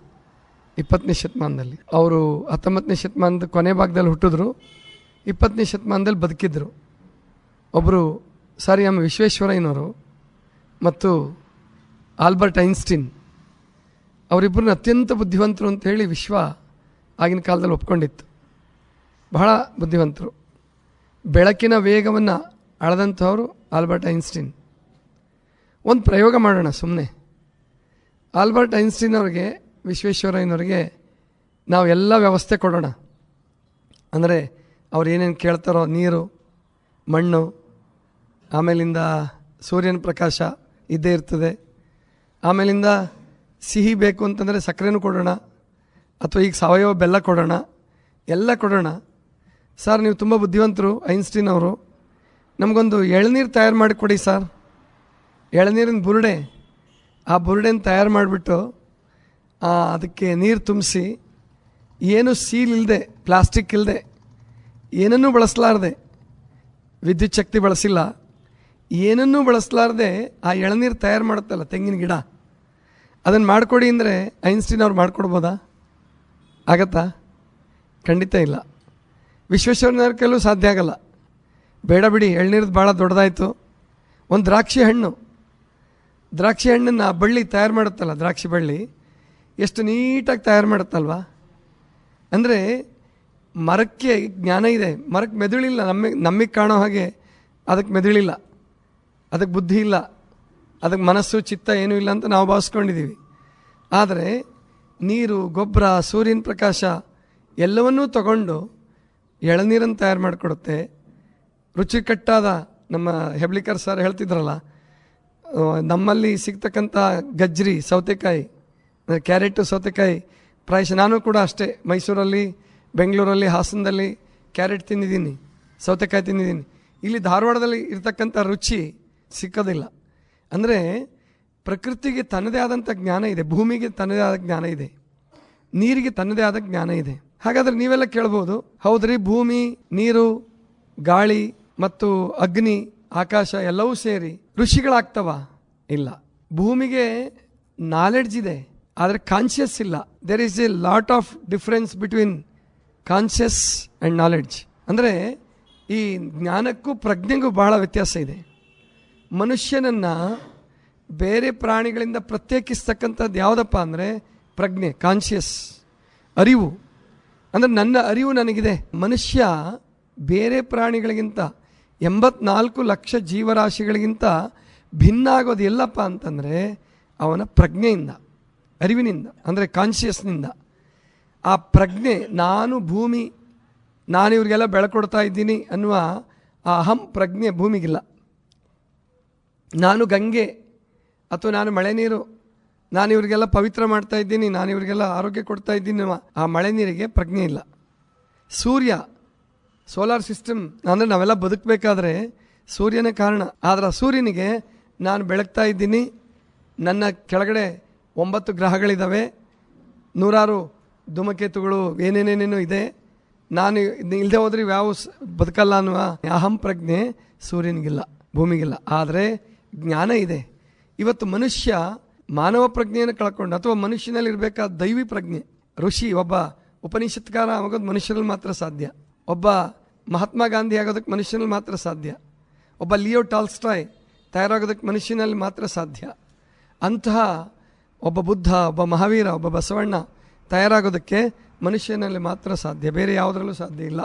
Speaker 8: ಇಪ್ಪತ್ತನೇ ಶತಮಾನದಲ್ಲಿ. ಅವರು ಹತ್ತೊಂಬತ್ತನೇ ಶತಮಾನದ ಕೊನೆ ಭಾಗದಲ್ಲಿ ಹುಟ್ಟಿದ್ರು, ಇಪ್ಪತ್ತನೇ ಶತಮಾನದಲ್ಲಿ ಬದುಕಿದ್ರು. ಒಬ್ಬರು ಸರ್ ಎಂ ವಿಶ್ವೇಶ್ವರಯ್ಯನವರು ಮತ್ತು ಆಲ್ಬರ್ಟ್ ಐನ್ಸ್ಟೀನ್ ಅವರಿಬ್ಬರನ್ನ ಅತ್ಯಂತ ಬುದ್ಧಿವಂತರು ಅಂತ ಹೇಳಿ ವಿಶ್ವ ಆಗಿನ ಕಾಲದಲ್ಲಿ ಒಪ್ಕೊಂಡಿತ್ತು. ಬಹಳ ಬುದ್ಧಿವಂತರು. ಬೆಳಕಿನ ವೇಗವನ್ನು ಅಳದಂಥವರು ಆಲ್ಬರ್ಟ್ ಐನ್ಸ್ಟೀನ್. ಒಂದು ಪ್ರಯೋಗ ಮಾಡೋಣ ಸುಮ್ಮನೆ ಆಲ್ಬರ್ಟ್ ಐನ್ಸ್ಟೀನ್ ಅವ್ರಿಗೆ ವಿಶ್ವೇಶ್ವರಯ್ಯನವ್ರಿಗೆ ನಾವು ಎಲ್ಲ ವ್ಯವಸ್ಥೆ ಕೊಡೋಣ. ಅಂದರೆ ಅವ್ರು ಏನೇನು ಕೇಳ್ತಾರೋ ನೀರು, ಮಣ್ಣು, ಆಮೇಲಿಂದ ಸೂರ್ಯನ ಪ್ರಕಾಶ ಇದ್ದೇ ಇರ್ತದೆ. ಆಮೇಲಿಂದ ಸಿಹಿ ಬೇಕು ಅಂತಂದರೆ ಸಕ್ಕರೆನೂ ಕೊಡೋಣ, ಅಥವಾ ಈಗ ಸಾವಯವ ಬೆಲ್ಲ ಕೊಡೋಣ, ಎಲ್ಲ ಕೊಡೋಣ. ಸರ್, ನೀವು ತುಂಬ ಬುದ್ಧಿವಂತರು, ಐನ್ಸ್ಟೀನ್ ಅವರು. ನಮಗೊಂದು ಎಳ್ನೀರು ತಯಾರು ಮಾಡಿ ಕೊಡಿ ಸರ್. ಎಳನೀರಿನ ಬುರುಡೆ, ಆ ಬುರುಡೆನ ತಯಾರು ಮಾಡಿಬಿಟ್ಟು ಅದಕ್ಕೆ ನೀರು ತುಂಬಿಸಿ, ಏನು ಸೀಲ್ ಇಲ್ಲದೆ ಪ್ಲಾಸ್ಟಿಕ್ ಇಲ್ಲದೆ ಏನನ್ನೂ ಬಳಸಲಾರದೆ, ವಿದ್ಯುತ್ ಶಕ್ತಿ ಬಳಸಿಲ್ಲ, ಏನನ್ನೂ ಬಳಸಲಾರದೆ ಆ ಎಳನೀರು ತಯಾರು ಮಾಡುತ್ತಲ್ಲ ತೆಂಗಿನ ಗಿಡ. ಅದನ್ನು ಮಾಡಿಕೊಡಿ ಅಂದರೆ ಐನ್ಸ್ಟೀನ್ ಅವ್ರು ಮಾಡಿಕೊಡ್ಬೋದಾ? ಆಗತ್ತಾ? ಖಂಡಿತ ಇಲ್ಲ. ವಿಶ್ವೇಶ್ವರಯ್ಯನವ್ರ ಕೈಲೂ ಸಾಧ್ಯ ಆಗಲ್ಲ. ಬೇಡ ಬಿಡಿ, ಎಳ್ನೀರ್ದು ಭಾಳ ದೊಡ್ಡದಾಯಿತು. ಒಂದು ದ್ರಾಕ್ಷಿ ಹಣ್ಣು. ದ್ರಾಕ್ಷಿ ಹಣ್ಣನ್ನು ಬಳ್ಳಿ ತಯಾರು ಮಾಡುತ್ತಲ್ಲ, ದ್ರಾಕ್ಷಿ ಬಳ್ಳಿ? ಎಷ್ಟು ನೀಟಾಗಿ ತಯಾರು ಮಾಡುತ್ತಲ್ವಾ? ಅಂದರೆ ಮರಕ್ಕೆ ಜ್ಞಾನ ಇದೆ. ಮರಕ್ಕೆ ಮೆದುಳಿಲ್ಲ ನಮಗೆ ನಮಗೆ ಕಾಣೋ ಹಾಗೆ ಅದಕ್ಕೆ ಮೆದುಳಿಲ್ಲ. ಅದಕ್ಕೆ ಬುದ್ಧಿ ಇಲ್ಲ. ಅದಕ್ಕೆ ಮನಸ್ಸು, ಚಿತ್ತ ಏನೂ ಇಲ್ಲ ಅಂತ ನಾವು ಭಾವಿಸ್ಕೊಂಡಿದ್ದೀವಿ. ಆದರೆ ನೀರು, ಗೊಬ್ಬರ, ಸೂರ್ಯನ ಪ್ರಕಾಶ ಎಲ್ಲವನ್ನೂ ತಗೊಂಡು ಎಳನೀರನ್ನು ತಯಾರು ಮಾಡಿಕೊಡುತ್ತೆ. ರುಚಿಕಟ್ಟಾದ ನಮ್ಮ ಹೆಬ್ಳಿಕರ್ ಸರ್ ಹೇಳ್ತಿದ್ರಲ್ಲ ನಮ್ಮಲ್ಲಿ ಸಿಗ್ತಕ್ಕಂಥ ಗಜ್ರಿ ಸೌತೆಕಾಯಿ ಕ್ಯಾರೆಟು, ಸೌತೆಕಾಯಿ, ಪ್ರಾಯಶಃ ನಾನು ಕೂಡ ಅಷ್ಟೇ ಮೈಸೂರಲ್ಲಿ, ಬೆಂಗಳೂರಲ್ಲಿ, ಹಾಸನದಲ್ಲಿ ಕ್ಯಾರೆಟ್ ತಿಂದಿದ್ದೀನಿ, ಸೌತೆಕಾಯಿ ತಿಂದಿದ್ದೀನಿ. ಇಲ್ಲಿ ಧಾರವಾಡದಲ್ಲಿ ಇರ್ತಕ್ಕಂಥ ರುಚಿ ಸಿಕ್ಕೋದಿಲ್ಲ. ಅಂದರೆ ಪ್ರಕೃತಿಗೆ ತನ್ನದೇ ಆದಂಥ ಜ್ಞಾನ ಇದೆ, ಭೂಮಿಗೆ ತನ್ನದೇ ಆದ ಜ್ಞಾನ ಇದೆ, ನೀರಿಗೆ ತನ್ನದೇ ಆದ ಜ್ಞಾನ ಇದೆ. ಹಾಗಾದ್ರೆ ನೀವೆಲ್ಲ ಕೇಳ್ಬೋದು, ಹೌದ್ರಿ, ಭೂಮಿ, ನೀರು, ಗಾಳಿ ಮತ್ತು ಅಗ್ನಿ, ಆಕಾಶ ಎಲ್ಲವೂ ಸೇರಿ ಋಷಿಗಳಾಗ್ತವ? ಇಲ್ಲ. ಭೂಮಿಗೆ ನಾಲೆಡ್ಜ್ ಇದೆ, ಆದರೆ ಕಾನ್ಷಿಯಸ್ ಇಲ್ಲ. There is a lot of difference between conscious and knowledge ಅಂದರೆ ಈ ಜ್ಞಾನಕ್ಕೂ ಪ್ರಜ್ಞೆಗೂ ಬಹಳ ವ್ಯತ್ಯಾಸ ಇದೆ. ಮನುಷ್ಯನನ್ನ ಬೇರೆ ಪ್ರಾಣಿಗಳಿಂದ ಪ್ರತ್ಯೇಕಿಸ್ತಕ್ಕಂಥದ್ದು ಯಾವುದಪ್ಪ ಅಂದರೆ ಪ್ರಜ್ಞೆ ಕಾನ್ಶಿಯಸ್ ಅರಿವು. ಅಂದರೆ ನನ್ನ ಅರಿವು ನನಗಿದೆ. ಮನುಷ್ಯ ಬೇರೆ ಪ್ರಾಣಿಗಳಿಗಿಂತ ಎಂಬತ್ನಾಲ್ಕು ಲಕ್ಷ ಜೀವರಾಶಿಗಳಿಗಿಂತ ಭಿನ್ನ ಆಗೋದು ಎಲ್ಲಪ್ಪ ಅಂತಂದರೆ ಅವನ ಪ್ರಜ್ಞೆಯಿಂದ, ಅರಿವಿನಿಂದ, ಅಂದರೆ ಕಾನ್ಶಿಯಸ್ನಿಂದ ಆ ಪ್ರಜ್ಞೆ, ನಾನು ಭೂಮಿ ನಾನು ಇವ್ರಿಗೆಲ್ಲ ಬೆಳಕೊಡ್ತಾ ಇದ್ದೀನಿ ಅನ್ನುವ ಆ ಅಹಂ ಪ್ರಜ್ಞೆ ಭೂಮಿಗಿಲ್ಲ. ನಾನು ಗಂಗೆ ಅಥವಾ ನಾನು ಮಳೆ ನೀರು, ನಾನು ಇವರಿಗೆಲ್ಲ ಪವಿತ್ರ ಮಾಡ್ತಾ ಇದ್ದೀನಿ, ನಾನು ಇವರಿಗೆಲ್ಲ ಆರೋಗ್ಯ ಕೊಡ್ತಾ ಇದ್ದೀನಿ ಆ ಮಳೆ ನೀರಿಗೆ ಪ್ರಜ್ಞೆ ಇಲ್ಲ. ಸೂರ್ಯ ಸೋಲಾರ್ ಸಿಸ್ಟಮ್ ಅಂದರೆ ನಾವೆಲ್ಲ ಬದುಕಬೇಕಾದ್ರೆ ಸೂರ್ಯನೇ ಕಾರಣ. ಆದರೆ ಆ ಸೂರ್ಯನಿಗೆ ನಾನು ಬೆಳಗ್ತಾ ಇದ್ದೀನಿ, ನನ್ನ ಕೆಳಗಡೆ ಒಂಬತ್ತು ಗ್ರಹಗಳಿದ್ದಾವೆ ನೂರಾರು ಧೂಮಕೇತುಗಳು ಏನೇನೇನೇನೋ ಇದೆ, ನಾನು ಇಲ್ಲದೆ ಹೋದ್ರೆ ಯಾವ ಬದುಕಲ್ಲ ಅನ್ನುವ ಅಹಂ ಪ್ರಜ್ಞೆ ಸೂರ್ಯನಿಗಿಲ್ಲ, ಭೂಮಿಗಿಲ್ಲ. ಆದರೆ ಜ್ಞಾನ ಇದೆ. ಇವತ್ತು ಮನುಷ್ಯ ಮಾನವ ಪ್ರಜ್ಞೆಯನ್ನು ಕಳ್ಕೊಂಡು ಅಥವಾ ಮನುಷ್ಯನಲ್ಲಿ ಇರಬೇಕಾದ ದೈವಿ ಪ್ರಜ್ಞೆ, ಋಷಿ, ಒಬ್ಬ ಉಪನಿಷತ್ಕಾರ ಆಗೋದು ಮನುಷ್ಯನಲ್ಲಿ ಮಾತ್ರ ಸಾಧ್ಯ. ಒಬ್ಬ ಮಹಾತ್ಮ ಗಾಂಧಿ ಆಗೋದಕ್ಕೆ ಮನುಷ್ಯನಲ್ಲಿ ಮಾತ್ರ ಸಾಧ್ಯ. ಒಬ್ಬ ಲಿಯೋ ಟಾಲ್ಸ್ಟಾಯ್ ತಯಾರಾಗೋದಕ್ಕೆ ಮನುಷ್ಯನಲ್ಲಿ ಮಾತ್ರ ಸಾಧ್ಯ. ಅಂತಹ ಒಬ್ಬ ಬುದ್ಧ, ಒಬ್ಬ ಮಹಾವೀರ, ಒಬ್ಬ ಬಸವಣ್ಣ ತಯಾರಾಗೋದಕ್ಕೆ ಮನುಷ್ಯನಲ್ಲಿ ಮಾತ್ರ ಸಾಧ್ಯ. ಬೇರೆ ಯಾವುದರಲ್ಲೂ ಸಾಧ್ಯ ಇಲ್ಲ.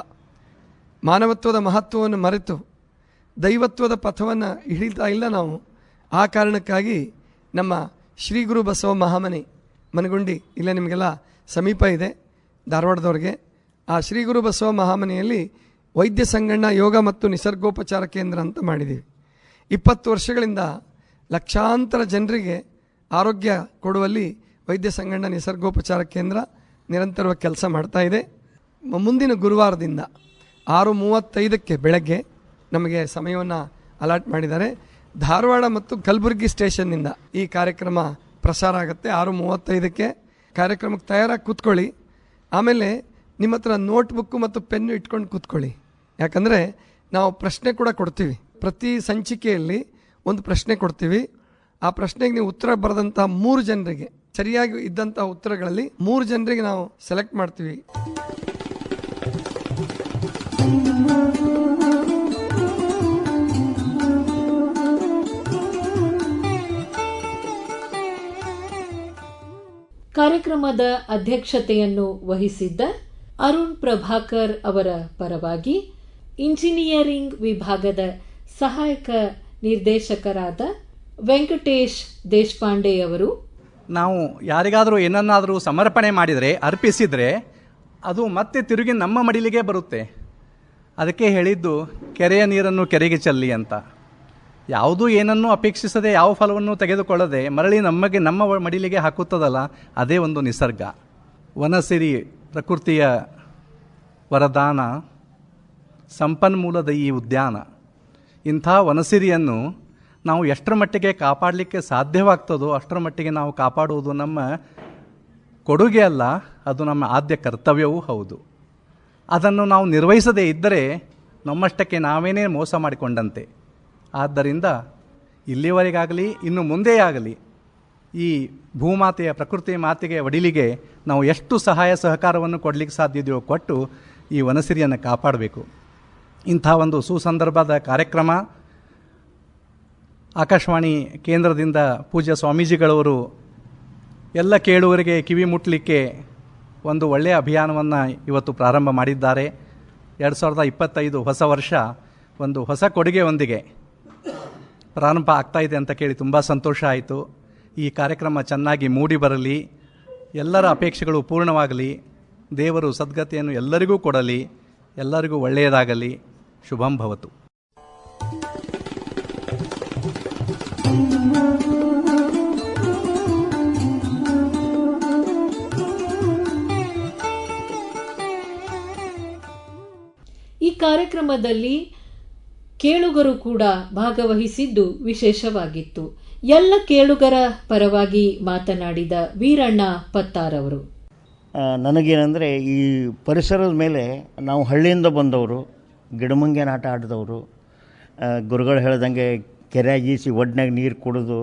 Speaker 8: ಮಾನವತ್ವದ ಮಹತ್ವವನ್ನು ಮರೆತು ದೈವತ್ವದ ಪಥವನ್ನು ಹಿಡಿತಾ ಇಲ್ಲ ನಾವು. ಆ ಕಾರಣಕ್ಕಾಗಿ ನಮ್ಮ ಶ್ರೀ ಗುರು ಬಸವ ಮಹಾಮನೆ ಮನಗುಂಡಿ, ಇಲ್ಲೇ ನಿಮಗೆಲ್ಲ ಸಮೀಪ ಇದೆ, ಧಾರವಾಡದವ್ರಿಗೆ. ಆ ಶ್ರೀ ಗುರು ಬಸವ ಮಹಾಮನೆಯಲ್ಲಿ ವೈದ್ಯ ಸಂಗಣ್ಣ ಯೋಗ ಮತ್ತು ನಿಸರ್ಗೋಪಚಾರ ಕೇಂದ್ರ ಅಂತ ಮಾಡಿದ್ದೀವಿ ಇಪ್ಪತ್ತು ವರ್ಷಗಳಿಂದ ಲಕ್ಷಾಂತರ ಜನರಿಗೆ ಆರೋಗ್ಯ ಕೊಡುವಲ್ಲಿ ವೈದ್ಯ ಸಂಗಣ್ಣ ನಿಸರ್ಗೋಪಚಾರ ಕೇಂದ್ರ ನಿರಂತರವಾಗಿ ಕೆಲಸ ಮಾಡ್ತಾ ಇದೆ. ಮ- ಮುಂದಿನ ಗುರುವಾರದಿಂದ ಆರು ಮೂವತ್ತೈದಕ್ಕೆ ಬೆಳಗ್ಗೆ ನಮಗೆ ಸಮಯವನ್ನು ಅಲಾಟ್ ಮಾಡಿದ್ದಾರೆ. ಧಾರವಾಡ ಮತ್ತು ಕಲಬುರಗಿ ಸ್ಟೇಷನ್ನಿಂದ ಈ ಕಾರ್ಯಕ್ರಮ ಪ್ರಸಾರ ಆಗುತ್ತೆ. ಆರು ಮೂವತ್ತೈದಕ್ಕೆ ಕಾರ್ಯಕ್ರಮಕ್ಕೆ ತಯಾರಾಗಿ ಕೂತ್ಕೊಳ್ಳಿ. ಆಮೇಲೆ ನಿಮ್ಮ ಹತ್ರ ನೋಟ್ಬುಕ್ಕು ಮತ್ತು ಪೆನ್ನು ಇಟ್ಕೊಂಡು ಕೂತ್ಕೊಳ್ಳಿ. ಯಾಕಂದರೆ ನಾವು ಪ್ರಶ್ನೆ ಕೂಡ ಕೊಡ್ತೀವಿ. ಪ್ರತಿ ಸಂಚಿಕೆಯಲ್ಲಿ ಒಂದು ಪ್ರಶ್ನೆ ಕೊಡ್ತೀವಿ. ಆ ಪ್ರಶ್ನೆಗೆ ನೀವು ಉತ್ತರ ಬರೆದಂಥ ಮೂರು ಜನರಿಗೆ, ಸರಿಯಾಗಿ ಇದ್ದಂಥ ಉತ್ತರಗಳಲ್ಲಿ ಮೂರು ಜನರಿಗೆ ನಾವು ಸೆಲೆಕ್ಟ್ ಮಾಡ್ತೀವಿ.
Speaker 2: ಕಾರ್ಯಕ್ರಮದ ಅಧ್ಯಕ್ಷತೆಯನ್ನು ವಹಿಸಿದ್ದ ಅರುಣ್ ಪ್ರಭಾಕರ್ ಅವರ ಪರವಾಗಿ ಇಂಜಿನಿಯರಿಂಗ್ ವಿಭಾಗದ ಸಹಾಯಕ ನಿರ್ದೇಶಕರಾದ ವೆಂಕಟೇಶ್ ದೇಶಪಾಂಡೆ ಅವರು
Speaker 9: ನಾವು ಯಾರಿಗಾದರೂ ಏನನ್ನಾದರೂ ಸಮರ್ಪಣೆ ಮಾಡಿದರೆ, ಅರ್ಪಿಸಿದರೆ ಅದು ಮತ್ತೆ ತಿರುಗಿ ನಮ್ಮ ಮಡಿಲಿಗೆ ಬರುತ್ತೆ. ಅದಕ್ಕೆ ಹೇಳಿದ್ದು, ಕೆರೆಯ ನೀರನ್ನು ಕೆರೆಗೆ ಚೆಲ್ಲಿ ಅಂತ. ಯಾವುದೂ ಏನನ್ನೂ ಅಪೇಕ್ಷಿಸದೆ ಯಾವ ಫಲವನ್ನು ತೆಗೆದುಕೊಳ್ಳದೆ ಮರಳಿ ನಮಗೆ ನಮ್ಮ ಮಡಿಲಿಗೆ ಹಾಕುತ್ತದಲ್ಲ, ಅದೇ ಒಂದು ನಿಸರ್ಗ. ವನಸಿರಿ ಪ್ರಕೃತಿಯ ವರದಾನ, ಸಂಪನ್ಮೂಲದ ಈ ಉದ್ಯಾನ. ಇಂಥ ವನಸಿರಿಯನ್ನು ನಾವು ಎಷ್ಟರ ಮಟ್ಟಿಗೆ ಕಾಪಾಡಲಿಕ್ಕೆ ಸಾಧ್ಯವಾಗ್ತದೋ ಅಷ್ಟರ ಮಟ್ಟಿಗೆ ನಾವು ಕಾಪಾಡುವುದು ನಮ್ಮ ಕೊಡುಗೆ ಅಲ್ಲ, ಅದು ನಮ್ಮ ಆದ್ಯ ಕರ್ತವ್ಯವೂ ಹೌದು. ಅದನ್ನು ನಾವು ನಿರ್ವಹಿಸದೇ ಇದ್ದರೆ ನಮ್ಮಷ್ಟಕ್ಕೆ ನಾವೇನೇ ಮೋಸ ಮಾಡಿಕೊಂಡಂತೆ. ಆದ್ದರಿಂದ ಇಲ್ಲಿವರೆಗಾಗಲಿ, ಇನ್ನು ಮುಂದೆ ಆಗಲಿ ಈ ಭೂಮಾತೆಯ ಪ್ರಕೃತಿ ಮಾತೆಗೆ ಒಡಿಲಿಗೆ ನಾವು ಎಷ್ಟು ಸಹಾಯ ಸಹಕಾರವನ್ನು ಕೊಡಲಿಕ್ಕೆ ಸಾಧ್ಯದೆಯೋ ಕೊಟ್ಟು ಈ ವನಸಿರಿಯನ್ನು ಕಾಪಾಡಬೇಕು. ಇಂಥ ಒಂದು ಸುಸಂದರ್ಭದ ಕಾರ್ಯಕ್ರಮ ಆಕಾಶವಾಣಿ ಕೇಂದ್ರದಿಂದ ಪೂಜ್ಯ ಸ್ವಾಮೀಜಿಗಳವರು ಎಲ್ಲ ಕೇಳುವರಿಗೆ ಕಿವಿ ಮುಟ್ಟಲಿಕ್ಕೆ ಒಂದು ಒಳ್ಳೆಯ ಅಭಿಯಾನವನ್ನು ಇವತ್ತು ಪ್ರಾರಂಭ ಮಾಡಿದ್ದಾರೆ. ಎರಡು ಸಾವಿರದ ಇಪ್ಪತ್ತೈದು ಹೊಸ ವರ್ಷ ಒಂದು ಹೊಸ ಕೊಡುಗೆಯೊಂದಿಗೆ ಪ್ರಾರಂಭ ಆಗ್ತಾ ಇದೆ ಅಂತ ಕೇಳಿ ತುಂಬ ಸಂತೋಷ ಆಯಿತು. ಈ ಕಾರ್ಯಕ್ರಮ ಚೆನ್ನಾಗಿ ಮೂಡಿ ಬರಲಿ, ಎಲ್ಲರ ಅಪೇಕ್ಷೆಗಳು ಪೂರ್ಣವಾಗಲಿ, ದೇವರು ಸದ್ಗತಿಯನ್ನು ಎಲ್ಲರಿಗೂ ಕೊಡಲಿ, ಎಲ್ಲರಿಗೂ ಒಳ್ಳೆಯದಾಗಲಿ. ಶುಭಂ ಭವತು.
Speaker 2: ಈ ಕಾರ್ಯಕ್ರಮದಲ್ಲಿ ಕೇಳುಗರು ಕೂಡ ಭಾಗವಹಿಸಿದ್ದು ವಿಶೇಷವಾಗಿತ್ತು. ಎಲ್ಲ ಕೇಳುಗರ ಪರವಾಗಿ ಮಾತನಾಡಿದ ವೀರಣ್ಣ ಪತ್ತಾರವರು.
Speaker 10: ನನಗೇನೆಂದರೆ ಈ ಪರಿಸರದ ಮೇಲೆ ನಾವು ಹಳ್ಳಿಯಿಂದ ಬಂದವರು ಗಿಡಮಂಗೇನ ಆಟ ಆಡಿದವರು ಗುರುಗಳು ಹೇಳ್ದಂಗೆ ಕೆರೆಯಾಗ ಈಸಿ ಒಡ್ನಾಗ ನೀರು ಕುಡಿದು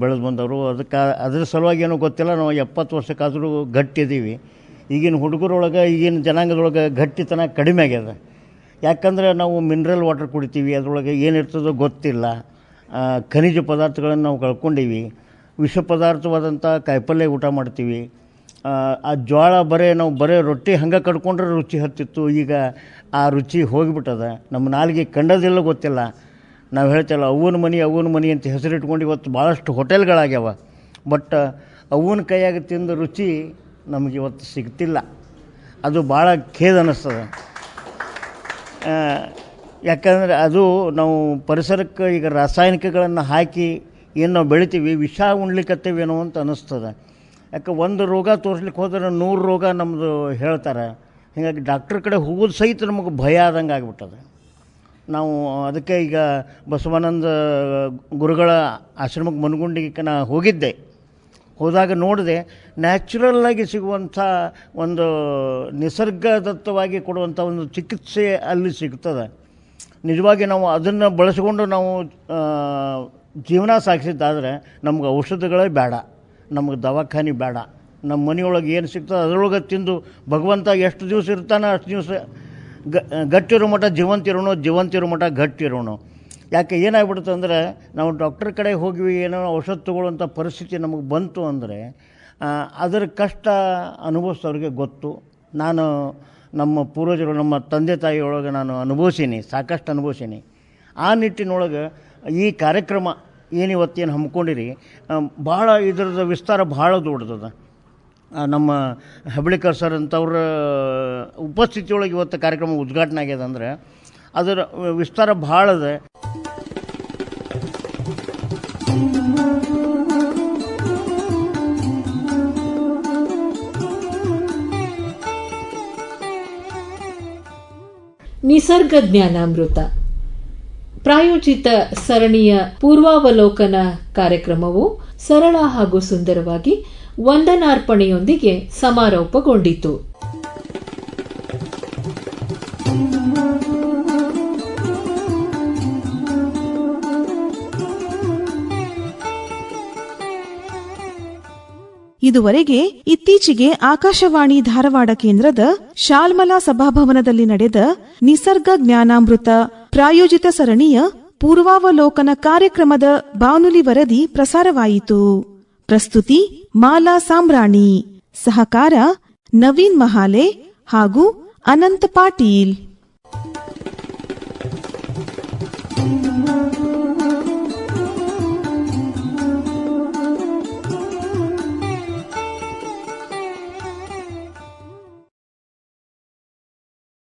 Speaker 10: ಬೆಳೆದು ಬಂದವರು. ಅದಕ್ಕೆ ಅದ್ರ ಸಲುವಾಗಿ ಏನೋ ಗೊತ್ತಿಲ್ಲ, ನಾವು ಎಪ್ಪತ್ತು ವರ್ಷಕ್ಕಾದರೂ ಗಟ್ಟಿದ್ದೀವಿ ಈಗಿನ ಹುಡುಗರೊಳಗೆ, ಈಗಿನ ಜನಾಂಗದೊಳಗೆ ಗಟ್ಟಿತನ ಕಡಿಮೆ ಆಗ್ಯದ. ಯಾಕಂದರೆ ನಾವು ಮಿನರಲ್ ವಾಟರ್ ಕುಡಿತೀವಿ ಅದರೊಳಗೆ ಏನಿರ್ತದೋ ಗೊತ್ತಿಲ್ಲ. ಖನಿಜ ಪದಾರ್ಥಗಳನ್ನು ನಾವು ಕಳ್ಕೊಂಡೀವಿ. ವಿಷ ಪದಾರ್ಥವಾದಂಥ ಕಾಯಿಪಲ್ಯ ಊಟ ಮಾಡ್ತೀವಿ. ಆ, ಜೋಳ ಬರೇ ನಾವು ಬರೇ ರೊಟ್ಟಿ ಹಂಗೆ ಕಟ್ಕೊಂಡ್ರೆ ರುಚಿ ಹತ್ತಿತ್ತು. ಈಗ ಆ ರುಚಿ ಹೋಗಿಬಿಟ್ಟದ. ನಮ್ಮ ನಾಲಿಗೆ ಕಂಡದಿಲ್ಲ ಗೊತ್ತಿಲ್ಲ. ನಾವು ಹೇಳ್ತೇವಲ್ಲ ಅವ್ವನ ಮನೆ ಅವ್ವನ ಮನೆ ಅಂತ ಹೆಸರಿಟ್ಕೊಂಡು ಇವತ್ತು ಭಾಳಷ್ಟು ಹೋಟೆಲ್ಗಳಾಗ್ಯಾವ. ಬಟ್ ಅವ್ವನ ಕೈಯಾಗ ತಿಂದ ರುಚಿ ನಮಗೆ ಇವತ್ತು ಸಿಗ್ತಿಲ್ಲ. ಅದು ಭಾಳ ಖೇದ ಅನ್ನಿಸ್ತದೆ ಯಾಕಂದರೆ ಅದು ನಾವು ಪರಿಸರಕ್ಕೆ ಈಗ ರಾಸಾಯನಿಕಗಳನ್ನು ಹಾಕಿ ಏನು ನಾವು ಬೆಳಿತೀವಿ, ವಿಷ ಉಣ್ಲಿಕ್ಕತ್ತೇವೇನೋ ಅಂತ ಅನ್ನಿಸ್ತದೆ. ಯಾಕೆ ಒಂದು ರೋಗ ತೋರಿಸ್ಲಿಕ್ಕೆ ಹೋದ್ರೆ ನೂರು ರೋಗ ನಮ್ಮದು ಹೇಳ್ತಾರೆ. ಹೀಗಾಗಿ ಡಾಕ್ಟ್ರ್ ಕಡೆ ಹೋಗೋದು ಸಹಿತ ನಮಗೆ ಭಯ ಆದಂಗೆ ಆಗಿಬಿಟ್ಟದೆ. ನಾವು ಅದಕ್ಕೆ ಈಗ ಬಸವಾನಂದ ಗುರುಗಳ ಆಶ್ರಮಕ್ಕೆ ಮನಗುಂಡಿಗೆ ನಾ ಹೋಗಿದ್ದೆ. ಹೋದಾಗ ನೋಡಿದೆ ನ್ಯಾಚುರಲ್ಲಾಗಿ ಸಿಗುವಂಥ ಒಂದು ನಿಸರ್ಗದತ್ತವಾಗಿ ಕೊಡುವಂಥ ಒಂದು ಚಿಕಿತ್ಸೆ ಅಲ್ಲಿ ಸಿಗ್ತದೆ. ನಿಜವಾಗಿ ನಾವು ಅದನ್ನು ಬಳಸಿಕೊಂಡು ನಾವು ಜೀವನ ಸಾಗಿಸಿದ್ದಾದರೆ ನಮ್ಗೆ ಔಷಧಗಳೇ ಬೇಡ, ನಮಗೆ ದವಾಖಾನೆ ಬೇಡ, ನಮ್ಮ ಮನೆಯೊಳಗೆ ಏನು ಸಿಗ್ತದೆ ಅದರೊಳಗೆ ತಿಂದು ಭಗವಂತ ಎಷ್ಟು ದಿವಸ ಇರ್ತಾನೆ ಅಷ್ಟು ದಿವಸ ಗಟ್ಟಿರೋ ಮಠ ಜೀವಂತಿರೋಣ ಜೀವಂತಿರೋ ಮಠ ಗಟ್ಟಿರೋಣ ಯಾಕೆ ಏನಾಗ್ಬಿಡುತ್ತೆ ಅಂದರೆ ನಾವು ಡಾಕ್ಟರ್ ಕಡೆ ಹೋಗಿ ಏನೋ ಔಷಧ ತಗೊಳ್ಳುವಂಥ ಪರಿಸ್ಥಿತಿ ನಮಗೆ ಬಂತು ಅಂದರೆ ಅದರ ಕಷ್ಟ ಅನುಭವಿಸೋರಿಗೆ ಗೊತ್ತು. ನಾನು ನಮ್ಮ ಪೂರ್ವಜರು ನಮ್ಮ ತಂದೆ ತಾಯಿಯೊಳಗೆ ನಾನು ಅನುಭವಿಸೀನಿ ಸಾಕಷ್ಟು ಅನುಭವಿಸೀನಿ. ಆ ನಿಟ್ಟಿನೊಳಗೆ ಈ ಕಾರ್ಯಕ್ರಮ ಏನು ಇವತ್ತೇನು ಹಮ್ಮಿಕೊಂಡಿರಿ ಭಾಳ ಇದ್ರದ್ದು ವಿಸ್ತಾರ ಭಾಳ ದೊಡ್ಡದದ. ಆ, ನಮ್ಮ ಹೆಬ್ಳಿಕರ್ ಸರ್ ಅಂತವ್ರ ಉಪಸ್ಥಿತಿಯೊಳಗೆ ಇವತ್ತು ಕಾರ್ಯಕ್ರಮ ಉದ್ಘಾಟನೆ ಆಗ್ಯದ ಅಂದ್ರೆ ಅದರ ವಿಸ್ತಾರ ಭಾಳ ಅದ
Speaker 2: ನಿಸರ್ಗ ಜ್ಞಾನಾಮೃತ. ಪ್ರಾಯೋಜಿತ ಸರಣಿಯ ಪೂರ್ವಾವಲೋಕನ ಕಾರ್ಯಕ್ರಮವು ಸರಳ ಹಾಗೂ ಸುಂದರವಾಗಿ ವಂದನಾರ್ಪಣೆಯೊಂದಿಗೆ ಸಮಾರೋಪಗೊಂಡಿತು.
Speaker 1: ಇದುವರೆಗೆ ಇತ್ತೀಚೆಗೆ ಆಕಾಶವಾಣಿ ಧಾರವಾಡ ಕೇಂದ್ರದ ಶಾಲ್ಮಲಾ ಸಭಾಭವನದಲ್ಲಿ ನಡೆದ ನಿಸರ್ಗ ಜ್ಞಾನಾಮೃತ ಪ್ರಾಯೋಜಿತ ಸರಣಿಯ ಪೂರ್ವಾವಲೋಕನ ಕಾರ್ಯಕ್ರಮದ ಬಾನುಲಿ ವರದಿ ಪ್ರಸಾರವಾಯಿತು. ಪ್ರಸ್ತುತಿ ಮಾಲಾ ಸಾಂಬ್ರಾಣಿ ಸಹಕಾರ ನವೀನ್ ಮಹಾಲೆ ಹಾಗೂ ಅನಂತ ಪಾಟೀಲ್.